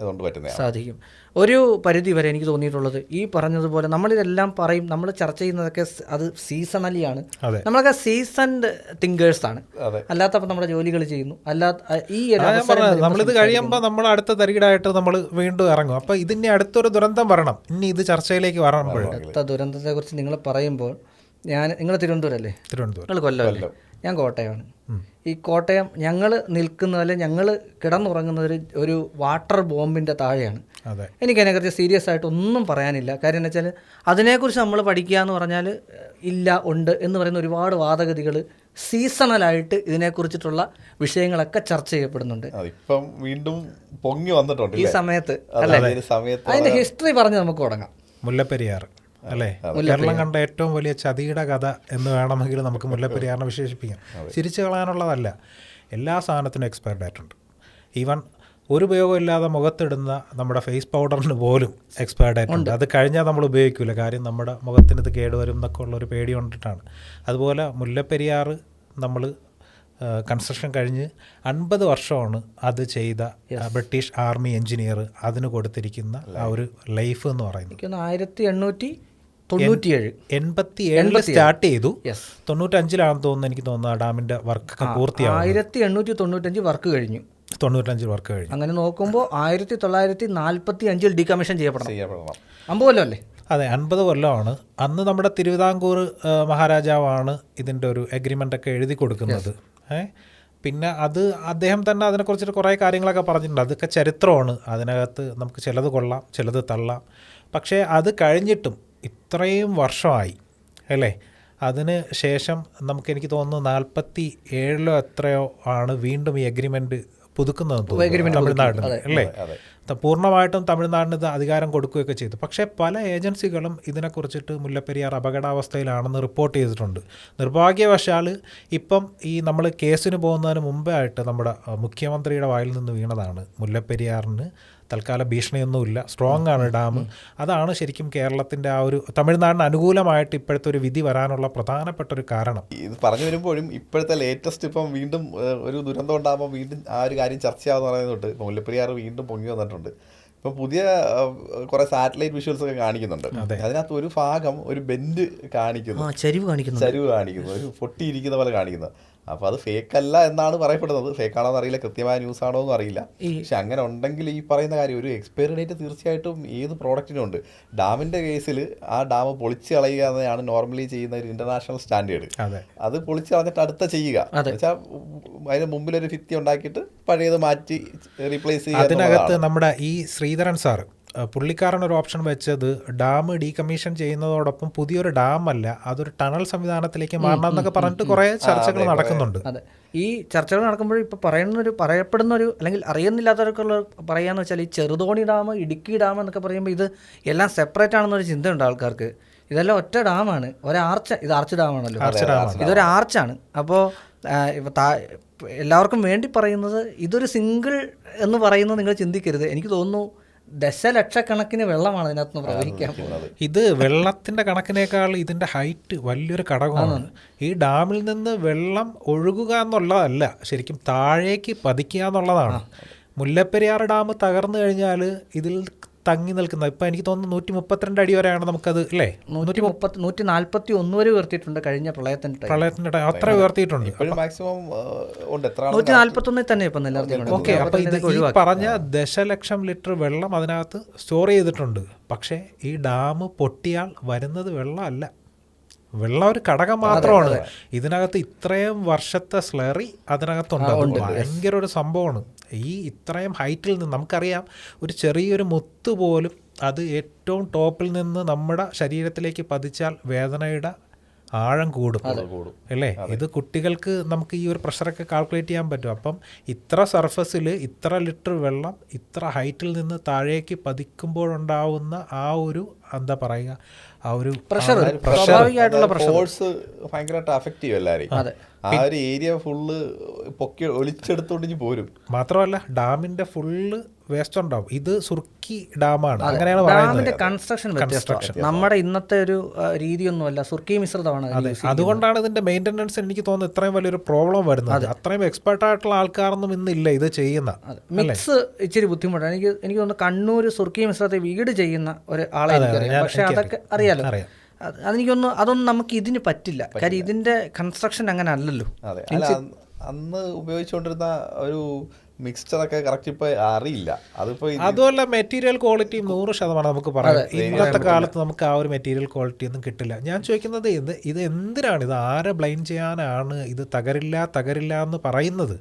ഇതുകൊണ്ട് പറ്റുന്ന സാധിക്കും. ഒരു പരിധി വരെ എനിക്ക് തോന്നിയിട്ടുള്ളത് ഈ പറഞ്ഞതുപോലെ നമ്മളിതെല്ലാം പറയും നമ്മൾ ചർച്ച ചെയ്യുന്നതൊക്കെ അത് സീസണലി ആണ്. നമ്മളൊക്കെ സീസൺഡ് തിങ്കേഴ്സ് ആണ്. അല്ലാത്തപ്പോൾ നമ്മുടെ ജോലികൾ ചെയ്യുന്നു. അല്ലാത്ത ഈ നമ്മളിത് കഴിയുമ്പോൾ നമ്മൾ അടുത്ത തരികിടായിട്ട് നമ്മൾ വീണ്ടും ഇറങ്ങും. അപ്പോൾ ഇതിന്റെ അടുത്തൊരു ദുരന്തം വരണം. ഇനി ഇത് ചർച്ചയിലേക്ക് വരണം അടുത്ത ദുരന്തത്തെക്കുറിച്ച് നിങ്ങൾ പറയുമ്പോൾ ഞാൻ നിങ്ങൾ തിരുവനന്തപുരം അല്ലേ തിരുവനന്തപുരം. നിങ്ങൾ കൊല്ലമല്ലേ? ഞാൻ കോട്ടയമാണ് ഈ കോട്ടയം ഞങ്ങൾ നിൽക്കുന്ന അല്ലെ ഞങ്ങൾ കിടന്നുറങ്ങുന്ന ഒരു ഒരു വാട്ടർ ബോംബിന്റെ താഴെയാണ്. അതെ. എനിക്ക് സീരിയസ് ആയിട്ട് ഒന്നും പറയാനില്ല. കാര്യം എന്ന് വെച്ചാൽ അതിനെക്കുറിച്ച് നമ്മൾ പഠിക്കുക എന്ന് പറഞ്ഞാൽ ഇല്ല ഉണ്ട് എന്ന് പറയുന്ന ഒരുപാട് വാദഗതികൾ സീസണലായിട്ട് ഇതിനെക്കുറിച്ചിട്ടുള്ള വിഷയങ്ങളൊക്കെ ചർച്ച ചെയ്യപ്പെടുന്നുണ്ട്. വീണ്ടും പൊങ്ങി വന്നിട്ടുണ്ട് ഈ സമയത്ത് അല്ലെ? ഈ സമയത്ത് അതിന്റെ ഹിസ്റ്ററി പറഞ്ഞ് നമുക്ക് തുടങ്ങാം. മുല്ലപ്പെരിയാർ അല്ലേ? കേരളം കണ്ട ഏറ്റവും വലിയ ചതിയുടെ കഥ എന്ന് വേണമെങ്കിൽ നമുക്ക് മുല്ലപ്പെരിയാറിനെ വിശേഷിപ്പിക്കാം. ചിരിച്ചു കളയാനുള്ളതല്ല. എല്ലാ സാധനത്തിനും എക്സ്പയർ ഡേറ്റ് ഉണ്ട് ഈവൻ ഒരു ഉപയോഗമില്ലാതെ മുഖത്തിടുന്ന നമ്മുടെ ഫേസ് പൗഡറിന് പോലും എക്സ്പയർ ഡേറ്റ് ഉണ്ട്. അത് കഴിഞ്ഞാൽ നമ്മൾ ഉപയോഗിക്കില്ല കാര്യം നമ്മുടെ മുഖത്തിന് ഇത് കേടുവരും എന്നൊക്കെ ഉള്ളൊരു പേടി കൊണ്ടിട്ടാണ്. അതുപോലെ മുല്ലപ്പെരിയാർ നമ്മൾ കൺസ്ട്രക്ഷൻ കഴിഞ്ഞ് അൻപത് വർഷമാണ് അത് ചെയ്ത ബ്രിട്ടീഷ് ആർമി എഞ്ചിനീയർ അതിന് കൊടുത്തിരിക്കുന്ന ആ ഒരു ലൈഫ് എന്ന് പറയുന്നത്. ആയിരത്തി എണ്ണൂറ്റി തൊണ്ണൂറ്റിയേഴ്. എൺപത്തി ഏഴിൽ സ്റ്റാർട്ട് ചെയ്തു. തൊണ്ണൂറ്റഞ്ചിലാണെന്ന് തോന്നുന്നു എനിക്ക് തോന്നുന്നു ആ ഡാമിന്റെ വർക്ക് പൂർത്തിയാവും ആയിരത്തി എണ്ണൂറ്റി തൊണ്ണൂറ്റഞ്ച് വർക്ക് കഴിഞ്ഞു. തൊണ്ണൂറ്റഞ്ച് വർക്ക് കഴിഞ്ഞു. അങ്ങനെ നോക്കുമ്പോൾ ആയിരത്തി തൊള്ളായിരത്തി നാൽപ്പത്തി അഞ്ചിൽ ഡീകമ്മീഷൻ ചെയ്യപ്പെടണം. ചെയ്യപ്പെടണം. അമ്പത് കൊല്ലം അല്ലേ? അതെ അൻപത് കൊല്ലമാണ്. അന്ന് നമ്മുടെ തിരുവിതാംകൂർ മഹാരാജാവാണ് ഇതിന്റെ ഒരു എഗ്രിമെന്റ് ഒക്കെ എഴുതി കൊടുക്കുന്നത്. ഏ പിന്നെ അത് അദ്ദേഹം തന്നെ അതിനെക്കുറിച്ചിട്ട് കുറേ കാര്യങ്ങളൊക്കെ പറഞ്ഞിട്ടുണ്ട്. അതൊക്കെ ചരിത്രമാണ്. അതിനകത്ത് നമുക്ക് ചിലത് കൊള്ളാം ചിലത് തള്ളാം. പക്ഷേ അത് കഴിഞ്ഞിട്ടും ഇത്രയും വർഷമായി അല്ലേ? അതിന് ശേഷം നമുക്ക് എനിക്ക് തോന്നുന്നു നാൽപ്പത്തി ഏഴിലോ എത്രയോ ആണ് വീണ്ടും ഈ അഗ്രിമെന്റ് പുതുക്കുന്നതെന്ന് തോന്നുന്നു. തമിഴ്നാട്ടിൽ അല്ലേ? പൂർണമായിട്ടും തമിഴ്നാടിന് ഇത് അധികാരം കൊടുക്കുകയൊക്കെ ചെയ്തു. പക്ഷേ പല ഏജൻസികളും ഇതിനെക്കുറിച്ചിട്ട് മുല്ലപ്പെരിയാർ അപകടാവസ്ഥയിലാണെന്ന് റിപ്പോർട്ട് ചെയ്തിട്ടുണ്ട്. നിർഭാഗ്യവശാൽ ഇപ്പം ഈ നമ്മൾ കേസിന് പോകുന്നതിന് മുമ്പേ ആയിട്ട് നമ്മുടെ മുഖ്യമന്ത്രിയുടെ വായിൽ നിന്ന് വീണതാണ് മുല്ലപ്പെരിയാറിന് തൽക്കാല ഭീഷണിയൊന്നുമില്ല. സ്ട്രോങ് ആണ് ഡാം. അതാണ് ശരിക്കും കേരളത്തിന്റെ ആ ഒരു തമിഴ്നാടിന് അനുകൂലമായിട്ട് ഇപ്പോഴത്തെ ഒരു വിധി വരാനുള്ള പ്രധാനപ്പെട്ട ഒരു കാരണം. ഇത് പറഞ്ഞു വരുമ്പോഴും ഇപ്പോഴത്തെ ലേറ്റസ്റ്റ് ഇപ്പം വീണ്ടും ഒരു ദുരന്തം ഉണ്ടാകുമ്പോൾ വീണ്ടും ആ ഒരു കാര്യം ചർച്ചയാവുന്ന പറയുന്നുണ്ട് ഇപ്പം മുല്ലപ്പെരിയാർ വീണ്ടും പൊങ്ങി വന്നിട്ടുണ്ട്. ഇപ്പം പുതിയ കുറെ സാറ്റലൈറ്റ് വിഷ്വൽസ് ഒക്കെ കാണിക്കുന്നുണ്ട്. അതിനകത്ത് ഒരു ഭാഗം ഒരു ബെൻഡ് കാണിക്കുന്നു. ആ ചരിവ് കാണിക്കുന്നു ചരിവ് കാണിക്കുന്നു. ഒരു പൊട്ടിയിരിക്കുന്ന പോലെ കാണിക്കുന്നു. അപ്പോൾ അത് ഫേക്ക് അല്ല എന്നാണ് പറയപ്പെടുന്നത്. ഫേക്ക് ആണോ എന്നറിയില്ല കൃത്യമായ ന്യൂസ് ആണോ എന്ന് അറിയില്ല. പക്ഷെ അങ്ങനെ ഉണ്ടെങ്കിൽ ഈ പറയുന്ന കാര്യം ഒരു എക്സ്പയറി ഡേറ്റ് തീർച്ചയായിട്ടും ഏത് പ്രോഡക്റ്റിനും ഉണ്ട്. ഡാമിന്റെ കേസിൽ ആ ഡാം പൊളിച്ച് കളയുക എന്നതാണ് നോർമലി ചെയ്യുന്ന ഒരു ഇന്റർനാഷണൽ സ്റ്റാൻഡേർഡ് അതെ. പൊളിച്ച് കളഞ്ഞിട്ട് അടുത്ത ചെയ്യുക. വെച്ചാൽ അതിന് മുമ്പിൽ ഒരു ഭിത്തി ഉണ്ടാക്കിയിട്ട് പഴയത് മാറ്റി റീപ്ലേസ് ചെയ്യുക അതിനകത്ത് നമ്മുടെ ഈ ശ്രീധരൻ സാറ് അഹ് പുള്ളിക്കാരൻ ഒരു ഓപ്ഷൻ വെച്ചത് ഡാം ഡീകമ്മീഷൻ ചെയ്യുന്നതോടൊപ്പം പുതിയൊരു ഡാം അല്ല അതൊരു ടണൽ സംവിധാനത്തിലേക്ക് മാറണം എന്നൊക്കെ പറഞ്ഞിട്ട് കുറേ ചർച്ചകൾ നടക്കുന്നുണ്ട്. അതെ. ഈ ചർച്ചകൾ നടക്കുമ്പോൾ ഇപ്പോൾ പറയുന്ന ഒരു പറയപ്പെടുന്ന ഒരു അല്ലെങ്കിൽ അറിയുന്നില്ലാത്തവർക്കുള്ള പറയാന്ന് വെച്ചാൽ ഈ ചെറുതോണി ഡാം ഇടുക്കി ഡാം എന്നൊക്കെ പറയുമ്പോൾ ഇത് എല്ലാം സെപ്പറേറ്റ് ആണെന്നൊരു ചിന്തയുണ്ട് ആൾക്കാർക്ക്. ഇതെല്ലാം ഒറ്റ ഡാമാണ് ഒരാർച്ച ഇത് ആർച്ച് ഡാമാണല്ലോ ഇതൊരു ആർച്ചാണ് അപ്പോൾ എല്ലാവർക്കും വേണ്ടി പറയുന്നത് ഇതൊരു സിംഗിൾ എന്ന് പറയുന്നത് നിങ്ങൾ ചിന്തിക്കരുത്. എനിക്ക് തോന്നുന്നു ദശലക്ഷക്കണക്കിന് വെള്ളമാണ് ഇതിനകത്ത് നിന്ന് പ്രവഹിക്കാൻ പോകുന്നത്. ഇത് വെള്ളത്തിന്റെ കണക്കിനേക്കാൾ ഇതിന്റെ ഹൈറ്റ് വലിയൊരു ഘടകമാണ്. ഈ ഡാമിൽ നിന്ന് വെള്ളം ഒഴുകുക എന്നുള്ളതല്ല ശരിക്കും താഴേക്ക് പതിക്കുക എന്നുള്ളതാണ്. മുല്ലപ്പെരിയാർ ഡാം തകർന്നു കഴിഞ്ഞാൽ ഇതിൽ തങ്ങി നിൽക്കുന്നത്. ഇപ്പം എനിക്ക് തോന്നുന്നു നൂറ്റി മുപ്പത്തിരണ്ട് അടി വരെയാണ് നമുക്കത് അല്ലേ? നൂറ്റി മുപ്പത്തി നൂറ്റി നാൽപ്പത്തി ഒന്ന് വരെ ഉയർത്തിയിട്ടുണ്ട് കഴിഞ്ഞ പ്രളയത്തിന്റെ പ്രളയത്തിന്റെ പ്രളയത്തിന്റെ അത്ര ഉയർത്തിയിട്ടുണ്ട്. മാക്സിമം ഉണ്ട് എത്ര ആണെന്ന് നൂറ്റി നാൽപ്പത്തൊന്നിൽ തന്നെ ഇപ്പം നിലനിർത്തിക്കൊണ്ട് ഓക്കെ അപ്പോൾ ഇത് ഈ പറഞ്ഞ ദശലക്ഷം ലിറ്റർ വെള്ളം അതിനകത്ത് സ്റ്റോർ ചെയ്തിട്ടുണ്ട്. പക്ഷേ ഈ ഡാം പൊട്ടിയാൽ വരുന്നത് വെള്ളമല്ല. വെള്ളം ഒരു ഘടകം മാത്രമാണ്. ഇതിനകത്ത് ഇത്രയും വർഷത്തെ സ്ലറി അതിനകത്തുണ്ട്. ഭയങ്കര ഒരു സംഭവമാണ്. ഈ ഇത്രയും ഹൈറ്റിൽ നിന്ന് നമുക്കറിയാം ഒരു ചെറിയൊരു മുത്ത് പോലും അത് ഏറ്റവും ടോപ്പിൽ നിന്ന് നമ്മുടെ ശരീരത്തിലേക്ക് പതിച്ചാൽ വേദനയുടെ ആഴം കൂടും. അല്ലേ? ഇത് കുട്ടികൾക്ക് നമുക്ക് ഈ ഒരു പ്രഷറൊക്കെ കാൽക്കുലേറ്റ് ചെയ്യാൻ പറ്റും. അപ്പം ഇത്ര സർഫസിൽ ഇത്ര ലിറ്റർ വെള്ളം ഇത്ര ഹൈറ്റിൽ നിന്ന് താഴേക്ക് പതിക്കുമ്പോഴുണ്ടാവുന്ന ആ ഒരു എന്താ പറയുക ആ ഒരു പ്രഷർ സ്വാഭാവികമായിട്ടുള്ള ഫോഴ്സ് ഭയങ്കരമായിട്ട് അഫക്റ്റ് ചെയ്യും എല്ലാവരെയും. ആ ഒരു ഏരിയ ഫുള്ള് പൊക്കി ഒളിച്ചെടുത്തോണ്ടിഞ്ഞ് പോരും. മാത്രമല്ല ഡാമിന്റെ ഫുള്ള് വേസ്റ്റ് ഉണ്ടാവും ഇത് സുർക്കി ഡാമാണ്. അങ്ങനെയാണ് പറയുന്നത്. ഡാമിന്റെ കൺസ്ട്രക്ഷൻ വ്യത്യസ്തമാണ് നമ്മുടെ ഇന്നത്തെ ഒരു രീതിയൊന്നുമല്ല. സുർക്കി മിശ്രിതമാണ് അതുകൊണ്ടാണ് ഇതിന്റെ മെയിന്റനൻസ് എനിക്ക് തോന്നുന്നത് ഇത്രയും വലിയൊരു പ്രോബ്ലം വരുന്നത്. അത്രയും എക്സ്പെർട്ട് ആയിട്ടുള്ള ആൾക്കാരൊന്നും ഇന്നില്ല ഇത് ചെയ്യുന്ന. മിക്സ് ഇച്ചിരി ബുദ്ധിമുട്ടാണ്. എനിക്ക് എനിക്ക് തോന്നുന്നു കണ്ണൂർ സുർക്കി മിശ്രത്തെ വീട് ചെയ്യുന്ന ഒരു ആളെ പക്ഷെ അതൊക്കെ അറിയാലോ? അറിയാം. അത് അതെനിക്കൊന്ന് അതൊന്നും നമുക്ക് ഇതിന് പറ്റില്ല. കാര്യം ഇതിന്റെ കൺസ്ട്രക്ഷൻ അങ്ങനെ അല്ലല്ലോ. അന്ന് ഉപയോഗിച്ചുകൊണ്ടിരുന്ന ഒരു മിക്സ്ചറൊക്കെ കറക്റ്റ് ഇപ്പൊ അറിയില്ല. അതിപ്പോ ഇത് അതുമല്ല മെറ്റീരിയൽ ക്വാളിറ്റി നൂറ് ശതമാനം നമുക്ക് പറയാം. ഇന്നത്തെ കാലത്ത് നമുക്ക് ആ ഒരു മെറ്റീരിയൽ ക്വാളിറ്റി ഒന്നും കിട്ടില്ല. ഞാൻ ചോദിക്കുന്നത് ഇത് ഇത് എന്തിനാണ്? ഇത് ആരെ ബ്ലെയിം ചെയ്യാനാണ്? ഇത് തകരില്ല തകരില്ല എന്ന് പറയുന്നത്?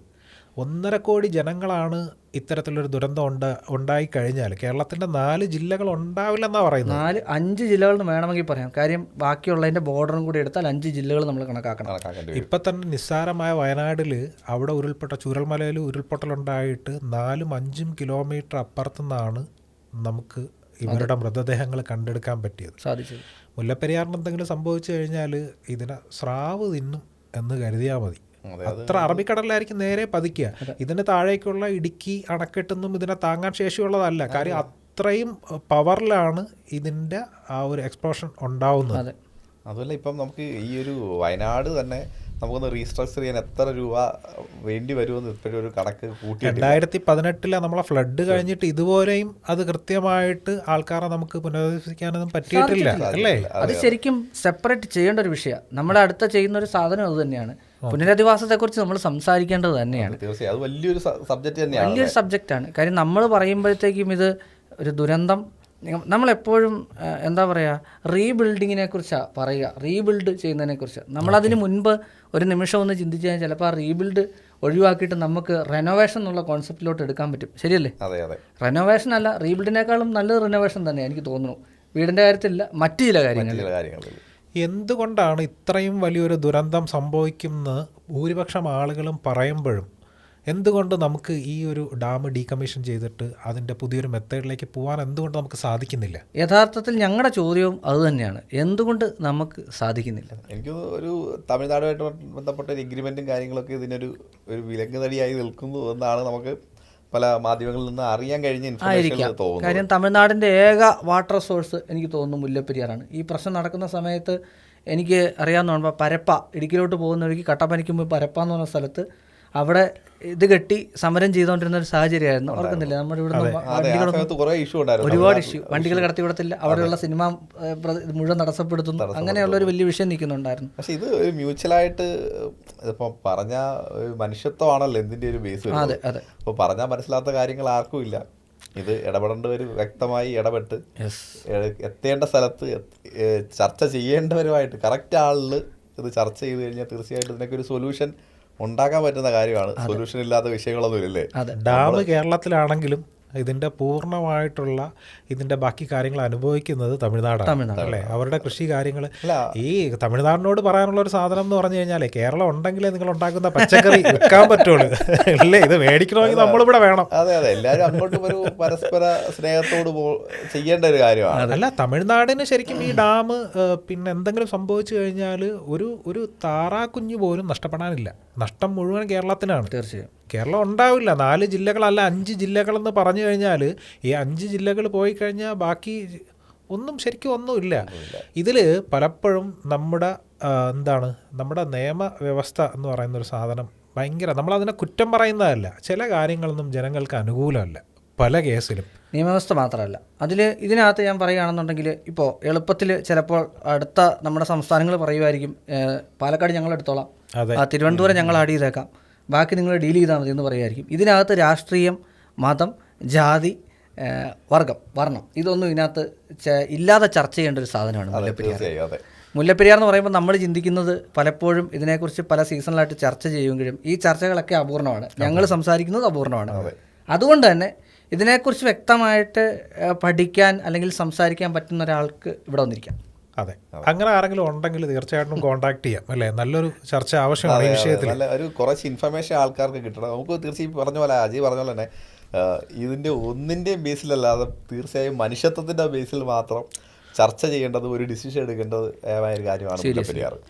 ഒന്നര കോടി ജനങ്ങളാണ് ഇത്തരത്തിലൊരു ദുരന്തം ഉണ്ട ഉണ്ടായി കഴിഞ്ഞാൽ കേരളത്തിന്റെ നാല് ജില്ലകൾ ഉണ്ടാവില്ലെന്നാണ് പറയുന്നത്. നാല് അഞ്ച് ജില്ലകൾ എന്ന് വേണമെങ്കിൽ പറയാം. കാര്യം ബാക്കിയുള്ളതിന്റെ ബോർഡറും കൂടി എടുത്താൽ അഞ്ച് ജില്ലകൾ നമ്മൾ കണക്കാക്കണം. ഇപ്പം തന്നെ നിസ്സാരമായ വയനാടിൽ അവിടെ ഉരുൾപൊട്ട ചൂരൽമലയിൽ ഉരുൾപൊട്ടലുണ്ടായിട്ട് നാലും അഞ്ചും കിലോമീറ്റർ അപ്പുറത്തു നിന്നാണ് നമുക്ക് ഇവരുടെ മൃതദേഹങ്ങൾ കണ്ടെടുക്കാൻ പറ്റിയത്. സാധിച്ചത്. മുല്ലപ്പെരിയാറിന് എന്തെങ്കിലും സംഭവിച്ചു കഴിഞ്ഞാൽ ഇതിനെ സ്രാവ് തിന്നും എന്ന് കരുതിയാൽ മതി. അത്ര അറബിക്കടലിലായിരിക്കും നേരെ പതിക്കുക. ഇതിന് താഴേക്കുള്ള ഇടുക്കി അണക്കെട്ടൊന്നും ഇതിനെ താങ്ങാൻ ശേഷിയുള്ളതല്ല. കാര്യം അത്രയും പവറിലാണ് ഇതിന്റെ ആ ഒരു എക്സ്പ്ലോഷൻ ഉണ്ടാവുന്നത്. അതെ. അതുമല്ല ഇപ്പം നമുക്ക് ഈ ഒരു വയനാട് തന്നെ നമുക്കൊന്ന് റീസ്ട്രക്ചർ ചെയ്യാൻ എത്ര രൂപ വേണ്ടി വരുമെന്ന് ഇപ്പോഴും ഒരു കണക്ക് കൂട്ടി രണ്ടായിരത്തി പതിനെട്ടിലെ നമ്മളെ ഫ്ലഡ് കഴിഞ്ഞിട്ട് ഇതുപോലെയും അത് കൃത്യമായിട്ട് ആൾക്കാരെ നമുക്ക് പുനരധിവസിക്കാനൊന്നും പറ്റിയിട്ടില്ല അല്ലേ? അത് ശരിക്കും സെപ്പറേറ്റ് ചെയ്യേണ്ട ഒരു വിഷയമാണ് നമ്മുടെ അടുത്ത ചെയ്യുന്ന ഒരു സാധനം അത് തന്നെയാണ്. പുനരധിവാസത്തെക്കുറിച്ച് നമ്മൾ സംസാരിക്കേണ്ടത് തന്നെയാണ്. തീർച്ചയായും. അത് വലിയൊരു സബ്ജക്റ്റ് തന്നെയാണ് വലിയൊരു സബ്ജക്റ്റാണ് കാര്യം നമ്മൾ പറയുമ്പോഴത്തേക്കും ഇത് ഒരു ദുരന്തം. നമ്മളെപ്പോഴും എന്താ പറയുക റീബിൽഡിങ്ങിനെ കുറിച്ചാണ് പറയുക. റീബിൽഡ് ചെയ്യുന്നതിനെ കുറിച്ച്. നമ്മളതിന് മുൻപ് ഒരു നിമിഷം ഒന്ന് ചിന്തിച്ചു കഴിഞ്ഞാൽ ചിലപ്പോൾ ആ റീബിൽഡ് ഒഴിവാക്കിയിട്ട് നമുക്ക് റെനോവേഷൻ എന്നുള്ള കോൺസെപ്റ്റിലോട്ട് എടുക്കാൻ പറ്റും. ശരിയല്ലേ? അതെ അതെ. റെനോവേഷൻ അല്ല റീബിൽഡിനേക്കാളും നല്ലത് റിനോവേഷൻ തന്നെ എനിക്ക് തോന്നുന്നു. വീടിന്റെ കാര്യത്തിലില്ല മറ്റു ചില കാര്യങ്ങൾ ചില കാര്യങ്ങളിൽ എന്തുകൊണ്ടാണ് ഇത്രയും വലിയൊരു ദുരന്തം സംഭവിക്കുമെന്ന് ഭൂരിപക്ഷം ആളുകളും പറയുമ്പോഴും എന്തുകൊണ്ട് നമുക്ക് ഈ ഒരു ഡാം ഡീകമ്മീഷൻ ചെയ്തിട്ട് അതിന്റെ പുതിയൊരു മെത്തേഡിലേക്ക് പോകാൻ എന്തുകൊണ്ട് നമുക്ക് സാധിക്കുന്നില്ല? യഥാർത്ഥത്തിൽ ഞങ്ങളുടെ ചോദ്യവും അതുതന്നെയാണ് എന്തുകൊണ്ട് നമുക്ക് സാധിക്കുന്നില്ല? എനിക്ക് ഒരു തമിഴ്നാടുമായിട്ട് ബന്ധപ്പെട്ട ഒരു എഗ്രിമെന്റും കാര്യങ്ങളൊക്കെ ഇതിനൊരു ഒരു വിലങ്ങുതടിയായി നിൽക്കുന്നു എന്നാണ് നമുക്ക് പല മാധ്യമങ്ങളിൽ നിന്ന് അറിയാൻ കഴിഞ്ഞ ആയിരിക്കാം. കാര്യം തമിഴ്നാടിന്റെ ഏക വാട്ടർ സോഴ്സ് എനിക്ക് തോന്നുന്നു മുല്ലപ്പെരിയാറാണ്. ഈ പ്രശ്നം നടക്കുന്ന സമയത്ത് എനിക്ക് അറിയാവുന്ന പരപ്പ ഇടുക്കിയിലോട്ട് പോകുന്ന വഴിക്ക് കട്ടപ്പനയ്ക്ക് മുമ്പ് പരപ്പ എന്ന് പറഞ്ഞ സ്ഥലത്ത് അവിടെ ഇത് കെട്ടി സമരം ചെയ്തുകൊണ്ടിരുന്ന ഒരു സാഹചര്യമായിരുന്നു. ഓർക്കുന്നില്ല? നമ്മുടെ ഇവിടെ ഒരുപാട് ഇഷ്യൂ വണ്ടികൾ കടത്തി വിടത്തില്ല. അവിടെയുള്ള സിനിമ മുഴുവൻ തടസ്സപ്പെടുത്തുന്നു. അങ്ങനെയുള്ള ഒരു വലിയ വിഷയം നിൽക്കുന്നുണ്ടായിരുന്നു. പക്ഷെ ഇത് ഒരു മ്യൂച്വലായിട്ട് ഇപ്പം പറഞ്ഞ മനുഷ്യത്വമാണല്ലോ എന്തിന്റെ ഒരു ബേസ് അതെ അതെ. അപ്പോൾ പറഞ്ഞാൽ മനസ്സിലാത്ത കാര്യങ്ങൾ ആർക്കും ഇല്ല. ഇത് ഇടപെടേണ്ടവർ വ്യക്തമായി ഇടപെട്ട് എത്തേണ്ട സ്ഥലത്ത് ചർച്ച ചെയ്യേണ്ടവരുമായിട്ട് കറക്റ്റ് ആളിൽ ഇത് ചർച്ച ചെയ്ത് കഴിഞ്ഞാൽ തീർച്ചയായിട്ടും ഇതിനൊക്കെ ഒരു സൊല്യൂഷൻ ഉണ്ടാക്കാൻ പറ്റുന്ന കാര്യമാണ്. സൊല്യൂഷൻ ഇല്ലാത്ത വിഷയങ്ങളൊന്നും ഇല്ലേ അതെ ഡാം കേരളത്തിലാണെങ്കിലും ഇതിന്റെ പൂർണമായിട്ടുള്ള ഇതിന്റെ ബാക്കി കാര്യങ്ങൾ അനുഭവിക്കുന്നത് തമിഴ്നാടാണ്. അല്ലേ? അവരുടെ കൃഷി കാര്യങ്ങൾ ഈ തമിഴ്നാടിനോട് പറയാനുള്ള ഒരു സാധനം എന്ന് പറഞ്ഞു കഴിഞ്ഞാൽ കേരളം ഉണ്ടെങ്കിലേ നിങ്ങൾ ഉണ്ടാക്കുന്ന പച്ചക്കറി വിൽക്കാൻ പറ്റുള്ളൂ. അല്ലേ ഇത് മേടിക്കണമെങ്കിൽ നമ്മളിവിടെ വേണം. അതെ അതെ. എല്ലാവരും അങ്ങോട്ടും ഒരു പരസ്പര സ്നേഹത്തോട് ചെയ്യേണ്ട ഒരു കാര്യമാണ്. അല്ല തമിഴ്നാടിന് ശരിക്കും ഈ ഡാം പിന്നെ എന്തെങ്കിലും സംഭവിച്ചു കഴിഞ്ഞാൽ ഒരു ഒരു താറാക്കുഞ്ഞു പോലും നഷ്ടപ്പെടാനില്ല. നഷ്ടം മുഴുവൻ കേരളത്തിനാണ്. തീർച്ചയായും. കേരളം ഉണ്ടാവില്ല. നാല് ജില്ലകളല്ല അഞ്ച് ജില്ലകളെന്ന് പറഞ്ഞു കഴിഞ്ഞാൽ ഈ അഞ്ച് ജില്ലകൾ പോയി കഴിഞ്ഞാൽ ബാക്കി ഒന്നും ശരിക്കും ഒന്നുമില്ല. ഇതിൽ പലപ്പോഴും നമ്മുടെ എന്താണ് നമ്മുടെ നിയമവ്യവസ്ഥ എന്ന് പറയുന്ന ഒരു സാധനം ഭയങ്കര നമ്മളതിനെ കുറ്റം പറയുന്നതല്ല. ചില കാര്യങ്ങളൊന്നും ജനങ്ങൾക്ക് അനുകൂലമല്ല. പല കേസിലും. നിയമവ്യവസ്ഥ മാത്രമല്ല. അതിൽ ഇതിനകത്ത് ഞാൻ പറയുകയാണെന്നുണ്ടെങ്കിൽ ഇപ്പോൾ എളുപ്പത്തിൽ ചിലപ്പോൾ അടുത്ത നമ്മുടെ സംസ്ഥാനങ്ങൾ പറയുമായിരിക്കും പാലക്കാട് ഞങ്ങൾ എടുത്തോളാം തിരുവനന്തപുരം ഞങ്ങൾ ആഡ് ചെയ്തേക്കാം. ബാക്കി നിങ്ങൾ ഡീൽ ചെയ്താൽ മതി എന്ന് പറയുമായിരിക്കും. ഇതിനകത്ത് രാഷ്ട്രീയം മതം ജാതി വർഗം വർണം ഇതൊന്നും ഇതിനകത്ത് ഇല്ലാതെ ചർച്ച ചെയ്യേണ്ട ഒരു സാധനമാണ് മുല്ലപ്പെരിയാർ. മുല്ലപ്പെരിയാർ എന്ന് പറയുമ്പോൾ നമ്മൾ ചിന്തിക്കുന്നത് പലപ്പോഴും ഇതിനെക്കുറിച്ച് പല സീസണിലായിട്ട് ചർച്ച ചെയ്യുമെങ്കിലും ഈ ചർച്ചകളൊക്കെ അപൂർണമാണ്. ഞങ്ങൾ സംസാരിക്കുന്നത് അപൂർണമാണ്. അതുകൊണ്ട് തന്നെ ഇതിനെക്കുറിച്ച് വ്യക്തമായിട്ട് പഠിക്കാൻ അല്ലെങ്കിൽ സംസാരിക്കാൻ പറ്റുന്ന ഒരാൾക്ക് ഇവിടെ വന്നിരിക്കാം. അതെ. അങ്ങനെ ആരെങ്കിലും ഉണ്ടെങ്കിൽ തീർച്ചയായിട്ടും കോൺടാക്ട് ചെയ്യാം അല്ലേ? നല്ലൊരു ചർച്ച ആവശ്യമാണ് ഈ വിഷയത്തിൽ നല്ല ഒരു കുറച്ച് ഇൻഫർമേഷൻ ആൾക്കാർക്ക് കിട്ടണം. നമുക്ക് തീർച്ചയായും പറഞ്ഞ പോലെ അജയ് പറഞ്ഞ പോലെ തന്നെ ഇതിന്റെ ഒന്നിന്റെയും ബേസിലല്ലാതെ തീർച്ചയായും മനുഷ്യത്വത്തിന്റെ ബേസിൽ മാത്രം ചർച്ച ചെയ്യേണ്ടത് ഒരു ഡിസിഷൻ എടുക്കേണ്ടത് ഒരു കാര്യമാണ്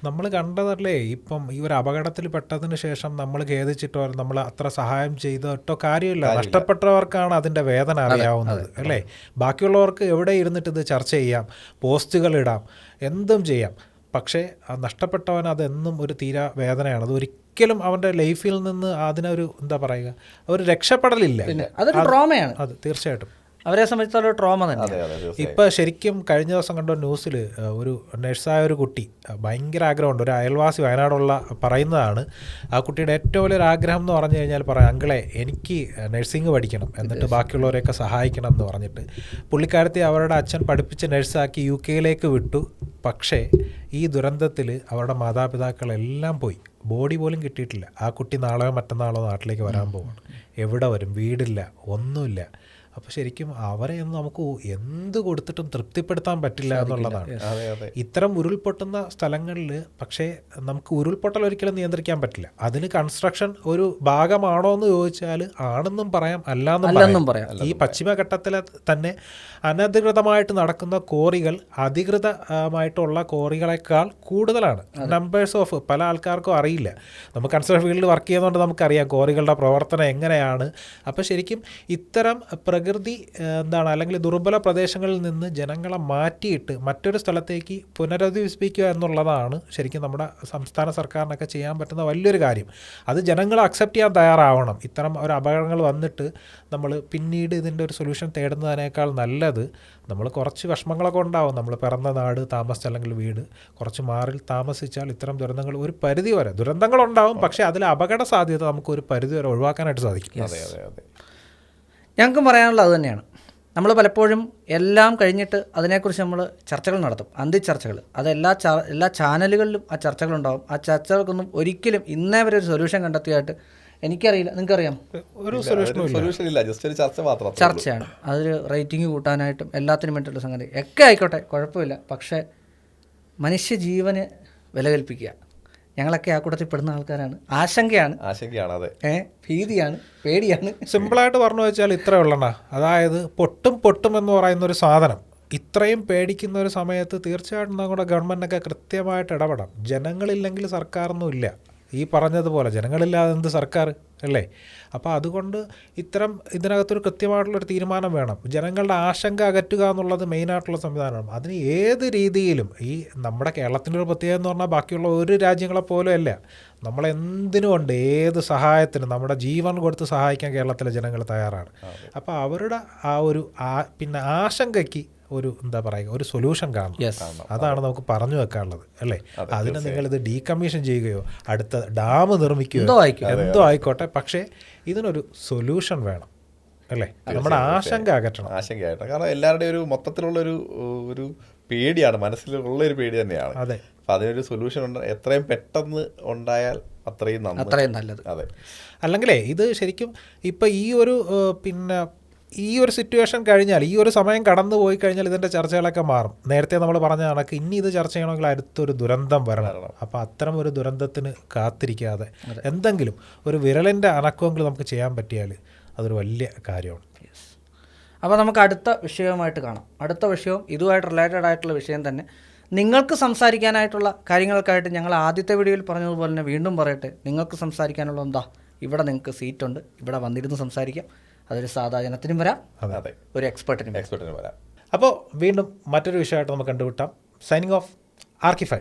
നമ്മൾ കണ്ടതല്ലേ ഇപ്പം ഈ ഒരു അപകടത്തിൽ പെട്ടതിന് ശേഷം നമ്മൾ ഖേദിച്ചിട്ടോ നമ്മൾ അത്ര സഹായം ചെയ്തിട്ടോ കാര്യമില്ല. നഷ്ടപ്പെട്ടവർക്കാണ് അതിന്റെ വേദന അറിയാവുന്നത് അല്ലേ? ബാക്കിയുള്ളവർക്ക് എവിടെ ഇരുന്നിട്ട് ഇത് ചർച്ച ചെയ്യാം പോസ്റ്റുകൾ ഇടാം എന്തും ചെയ്യാം. പക്ഷേ ആ നഷ്ടപ്പെട്ടവൻ അതെന്നും ഒരു തീരാ വേദനയാണ്. അത് ഒരിക്കലും അവന്റെ ലൈഫിൽ നിന്ന് അതിനൊരു എന്താ പറയുക ഒരു രക്ഷപ്പെടലില്ല. അതൊരു അത് തീർച്ചയായിട്ടും. അവരെ സംബന്ധിച്ചുള്ള ട്രോമ തന്നെ ഇപ്പൊ ശരിക്കും കഴിഞ്ഞ ദിവസം കണ്ട ന്യൂസിൽ ഒരു നഴ്സായ ഒരു കുട്ടി ഭയങ്കര ആഗ്രഹമുണ്ട്. ഒരു അയൽവാസി വയനാടുള്ള പറയുന്നതാണ് ആ കുട്ടിയുടെ ഏറ്റവും വലിയൊരു ആഗ്രഹം എന്ന് പറഞ്ഞു കഴിഞ്ഞാൽ പറയാം അങ്കളെ എനിക്ക് നഴ്സിംഗ് പഠിക്കണം എന്നിട്ട് ബാക്കിയുള്ളവരെയൊക്കെ സഹായിക്കണം എന്ന് പറഞ്ഞിട്ട്. പുള്ളിക്കാരത്തെ അവരുടെ അച്ഛൻ പഠിപ്പിച്ച് നഴ്സാക്കി യു കെയിലേക്ക് വിട്ടു. പക്ഷേ ഈ ദുരന്തത്തിൽ അവരുടെ മാതാപിതാക്കളെല്ലാം പോയി. ബോഡി പോലും കിട്ടിയിട്ടില്ല. ആ കുട്ടി നാളെയോ മറ്റന്നാളോ നാട്ടിലേക്ക് വരാൻ പോവാണ്. എവിടെ വരും? വീടില്ല. ഒന്നുമില്ല. അപ്പോൾ ശരിക്കും അവരെ ഒന്നും നമുക്ക് എന്ത് കൊടുത്തിട്ടും തൃപ്തിപ്പെടുത്താൻ പറ്റില്ല എന്നുള്ളതാണ്. ഇത്തരം ഉരുൾപൊട്ടുന്ന സ്ഥലങ്ങളിൽ പക്ഷേ നമുക്ക് ഉരുൾപൊട്ടൽ ഒരിക്കലും നിയന്ത്രിക്കാൻ പറ്റില്ല. അതിന് കൺസ്ട്രക്ഷൻ ഒരു ഭാഗമാണോ എന്ന് ചോദിച്ചാൽ ആണെന്നും പറയാം അല്ലെന്നും പറയാം. ഈ പശ്ചിമഘട്ടത്തിലെ തന്നെ അനധികൃതമായിട്ട് നടക്കുന്ന കോറികൾ അധികൃതമായിട്ടുള്ള കോറികളെക്കാൾ കൂടുതലാണ്. നമ്പേഴ്സ് ഓഫ് പല ആൾക്കാർക്കും അറിയില്ല. നമുക്ക് കൺസ്ട്രക്ഷൻ ഫീൽഡിൽ വർക്ക് ചെയ്യുന്നതുകൊണ്ട് നമുക്കറിയാം കോറികളുടെ പ്രവർത്തനം എങ്ങനെയാണ്. അപ്പോൾ ശരിക്കും ഇത്തരം പ്രകൃതി എന്താണ് അല്ലെങ്കിൽ ദുർബല പ്രദേശങ്ങളിൽ നിന്ന് ജനങ്ങളെ മാറ്റിയിട്ട് മറ്റൊരു സ്ഥലത്തേക്ക് പുനരധിവസിപ്പിക്കുക എന്നുള്ളതാണ് ശരിക്കും നമ്മുടെ സംസ്ഥാന സർക്കാരിനൊക്കെ ചെയ്യാൻ പറ്റുന്ന വലിയൊരു കാര്യം. അത് ജനങ്ങൾ അക്സെപ്റ്റ് ചെയ്യാൻ തയ്യാറാവണം. ഇത്തരം ഒരു അപകടങ്ങൾ വന്നിട്ട് നമ്മൾ പിന്നീട് ഇതിന്റെ ഒരു സൊല്യൂഷൻ തേടുന്നതിനേക്കാൾ നല്ലത് നമ്മൾ കുറച്ച് വിഷമങ്ങളൊക്കെ ഉണ്ടാവും. നമ്മൾ പിറന്ന നാട് താമസിച്ച അല്ലെങ്കിൽ വീട് കുറച്ച് മാറിൽ താമസിച്ചാൽ ഇത്തരം ദുരന്തങ്ങൾ ഒരു പരിധി വരെ ദുരന്തങ്ങളുണ്ടാവും പക്ഷേ അതിൽ അപകട സാധ്യത നമുക്ക് ഒരു പരിധി വരെ ഒഴിവാക്കാനായിട്ട് സാധിക്കും. അതെ അതെ അതെ. ഞങ്ങൾക്കും പറയാനുള്ളത് അത് തന്നെയാണ്. നമ്മൾ പലപ്പോഴും എല്ലാം കഴിഞ്ഞിട്ട് അതിനെക്കുറിച്ച് നമ്മൾ ചർച്ചകൾ നടത്തും. അന്തി ചർച്ചകൾ അത് എല്ലാ ചാ എല്ലാ ചാനലുകളിലും ആ ചർച്ചകളുണ്ടാവും. ആ ചർച്ചകൾക്കൊന്നും ഒരിക്കലും ഇന്നേ വരെ ഒരു സൊല്യൂഷൻ കണ്ടെത്തിയായിട്ട് എനിക്കറിയില്ല. നിങ്ങൾക്കറിയാം? ഒരു സൊല്യൂഷൻ ഇല്ല. ജസ്റ്റ് ഒരു ചർച്ച മാത്രം ചർച്ചയാണ്. അതൊരു റേറ്റിംഗ് കൂട്ടാനായിട്ടും എല്ലാത്തിനും വേണ്ടിയിട്ടുള്ള സംഗതി. ഒക്കെ ആയിക്കോട്ടെ കുഴപ്പമില്ല. പക്ഷേ മനുഷ്യജീവന് വില കൽപ്പിക്കുക ഞങ്ങളൊക്കെ ആ കൂട്ടത്തിൽ പെടുന്ന ആൾക്കാരാണ്. ആശങ്കയാണ്. ആശങ്കയാണ് അതെ. ഭീതിയാണ് പേടിയാണ്. സിമ്പിളായിട്ട് പറഞ്ഞു വെച്ചാൽ ഇത്രേ ഉള്ളണ അതായത് പൊട്ടും പൊട്ടും എന്ന് പറയുന്ന ഒരു സാധനം. ഇത്രയും പേടിക്കുന്ന ഒരു സമയത്ത് തീർച്ചയായിട്ടും നമ്മുടെ ഗവൺമെന്റൊക്കെ കൃത്യമായിട്ട് ഇടപെടാം ജനങ്ങളില്ലെങ്കിൽ സർക്കാരൊന്നും ഇല്ല. ഈ പറഞ്ഞതുപോലെ ജനങ്ങളില്ലാതെ എന്ത് സർക്കാർ അല്ലേ? അപ്പോൾ അതുകൊണ്ട് ഇത്തരം ഇതിനകത്തൊരു കൃത്യമായിട്ടുള്ളൊരു തീരുമാനം വേണം. ജനങ്ങളുടെ ആശങ്ക അകറ്റുക എന്നുള്ളത് മെയിനായിട്ടുള്ള സംവിധാനമാണ്. അതിന് ഏത് രീതിയിലും ഈ നമ്മുടെ കേരളത്തിന്റെ ഒരു പ്രത്യേകത എന്ന് പറഞ്ഞാൽ ബാക്കിയുള്ള ഒരു രാജ്യങ്ങളെ പോലും അല്ല. നമ്മളെന്തിനും ഉണ്ട് ഏത് സഹായത്തിനും നമ്മുടെ ജീവൻ കൊടുത്ത് സഹായിക്കാൻ കേരളത്തിലെ ജനങ്ങൾ തയ്യാറാണ്. അപ്പോൾ അവരുടെ ആ ഒരു ആ- പിന്നെ ആശങ്കയ്ക്ക് ഒരു എന്താ പറയുക ഒരു സൊല്യൂഷൻ കാണണം. അതാണ് നമുക്ക് പറഞ്ഞു വെക്കാനുള്ളത് അല്ലേ? അതിന് നിങ്ങൾ ഇത് ഡീകമ്മീഷൻ ചെയ്യുകയോ അടുത്ത ഡാം നിർമ്മിക്കുകയോ എന്തോ ആയിക്കോട്ടെ. പക്ഷേ ഇതിനൊരു സൊല്യൂഷൻ വേണം അല്ലേ? നമ്മുടെ ആശങ്ക അകറ്റണം. ആശങ്ക അകറ്റണം കാരണം എല്ലാവരുടെയും ഒരു മൊത്തത്തിലുള്ള ഒരു ഒരു പേടിയാണ് മനസ്സിലുള്ള ഒരു പേടി തന്നെയാണ്. അതെ. അപ്പൊ അതിനൊരു സൊല്യൂഷൻ ഉണ്ട്. എത്രയും പെട്ടെന്ന് ഉണ്ടായാൽ അത്രയും അത്രയും നല്ലത്. അതെ. അല്ലെങ്കിലേ ഇത് ശരിക്കും ഇപ്പം ഈ ഒരു പിന്നെ ഈ ഒരു സിറ്റുവേഷൻ കഴിഞ്ഞാൽ ഈ ഒരു സമയം കടന്നു പോയി കഴിഞ്ഞാൽ ഇതിന്റെ ചർച്ചകളൊക്കെ മാറും. നേരത്തെ നമ്മൾ പറഞ്ഞ കണക്ക് ഇനി ഇത് ചർച്ച ചെയ്യണമെങ്കിൽ അടുത്തൊരു ദുരന്തം വരണം. അപ്പോൾ അത്തരം ഒരു ദുരന്തത്തിന് കാത്തിരിക്കാതെ എന്തെങ്കിലും ഒരു വിരലിന്റെ അനക്കമെങ്കിലും നമുക്ക് ചെയ്യാൻ പറ്റിയാൽ അതൊരു വലിയ കാര്യമാണ്. അപ്പോൾ നമുക്ക് അടുത്ത വിഷയവുമായിട്ട് കാണാം. അടുത്ത വിഷയവും ഇതുമായിട്ട് റിലേറ്റഡ് ആയിട്ടുള്ള വിഷയം തന്നെ നിങ്ങൾക്ക് സംസാരിക്കാനായിട്ടുള്ള കാര്യങ്ങൾക്കായിട്ട് ഞങ്ങൾ ആദ്യത്തെ വീഡിയോയിൽ പറഞ്ഞതുപോലെ തന്നെ വീണ്ടും പറയട്ടെ. നിങ്ങൾക്ക് സംസാരിക്കാനുള്ള എന്താ ഇവിടെ നിങ്ങൾക്ക് സീറ്റുണ്ട് ഇവിടെ വന്നിരുന്ന് സംസാരിക്കാം. അതൊരു സാധാ ജനത്തിനും വരാം. അതെ. ഒരു എക്സ്പെർട്ടിനും എക്സ്പെർട്ടിനും എക്സ്പെർട്ടിന് വരാം. അപ്പോൾ വീണ്ടും മറ്റൊരു വിഷയമായിട്ട് നമുക്ക് കണ്ടുവിട്ടാം സൈനിങ് ഓഫ് ആർക്കിഫൈ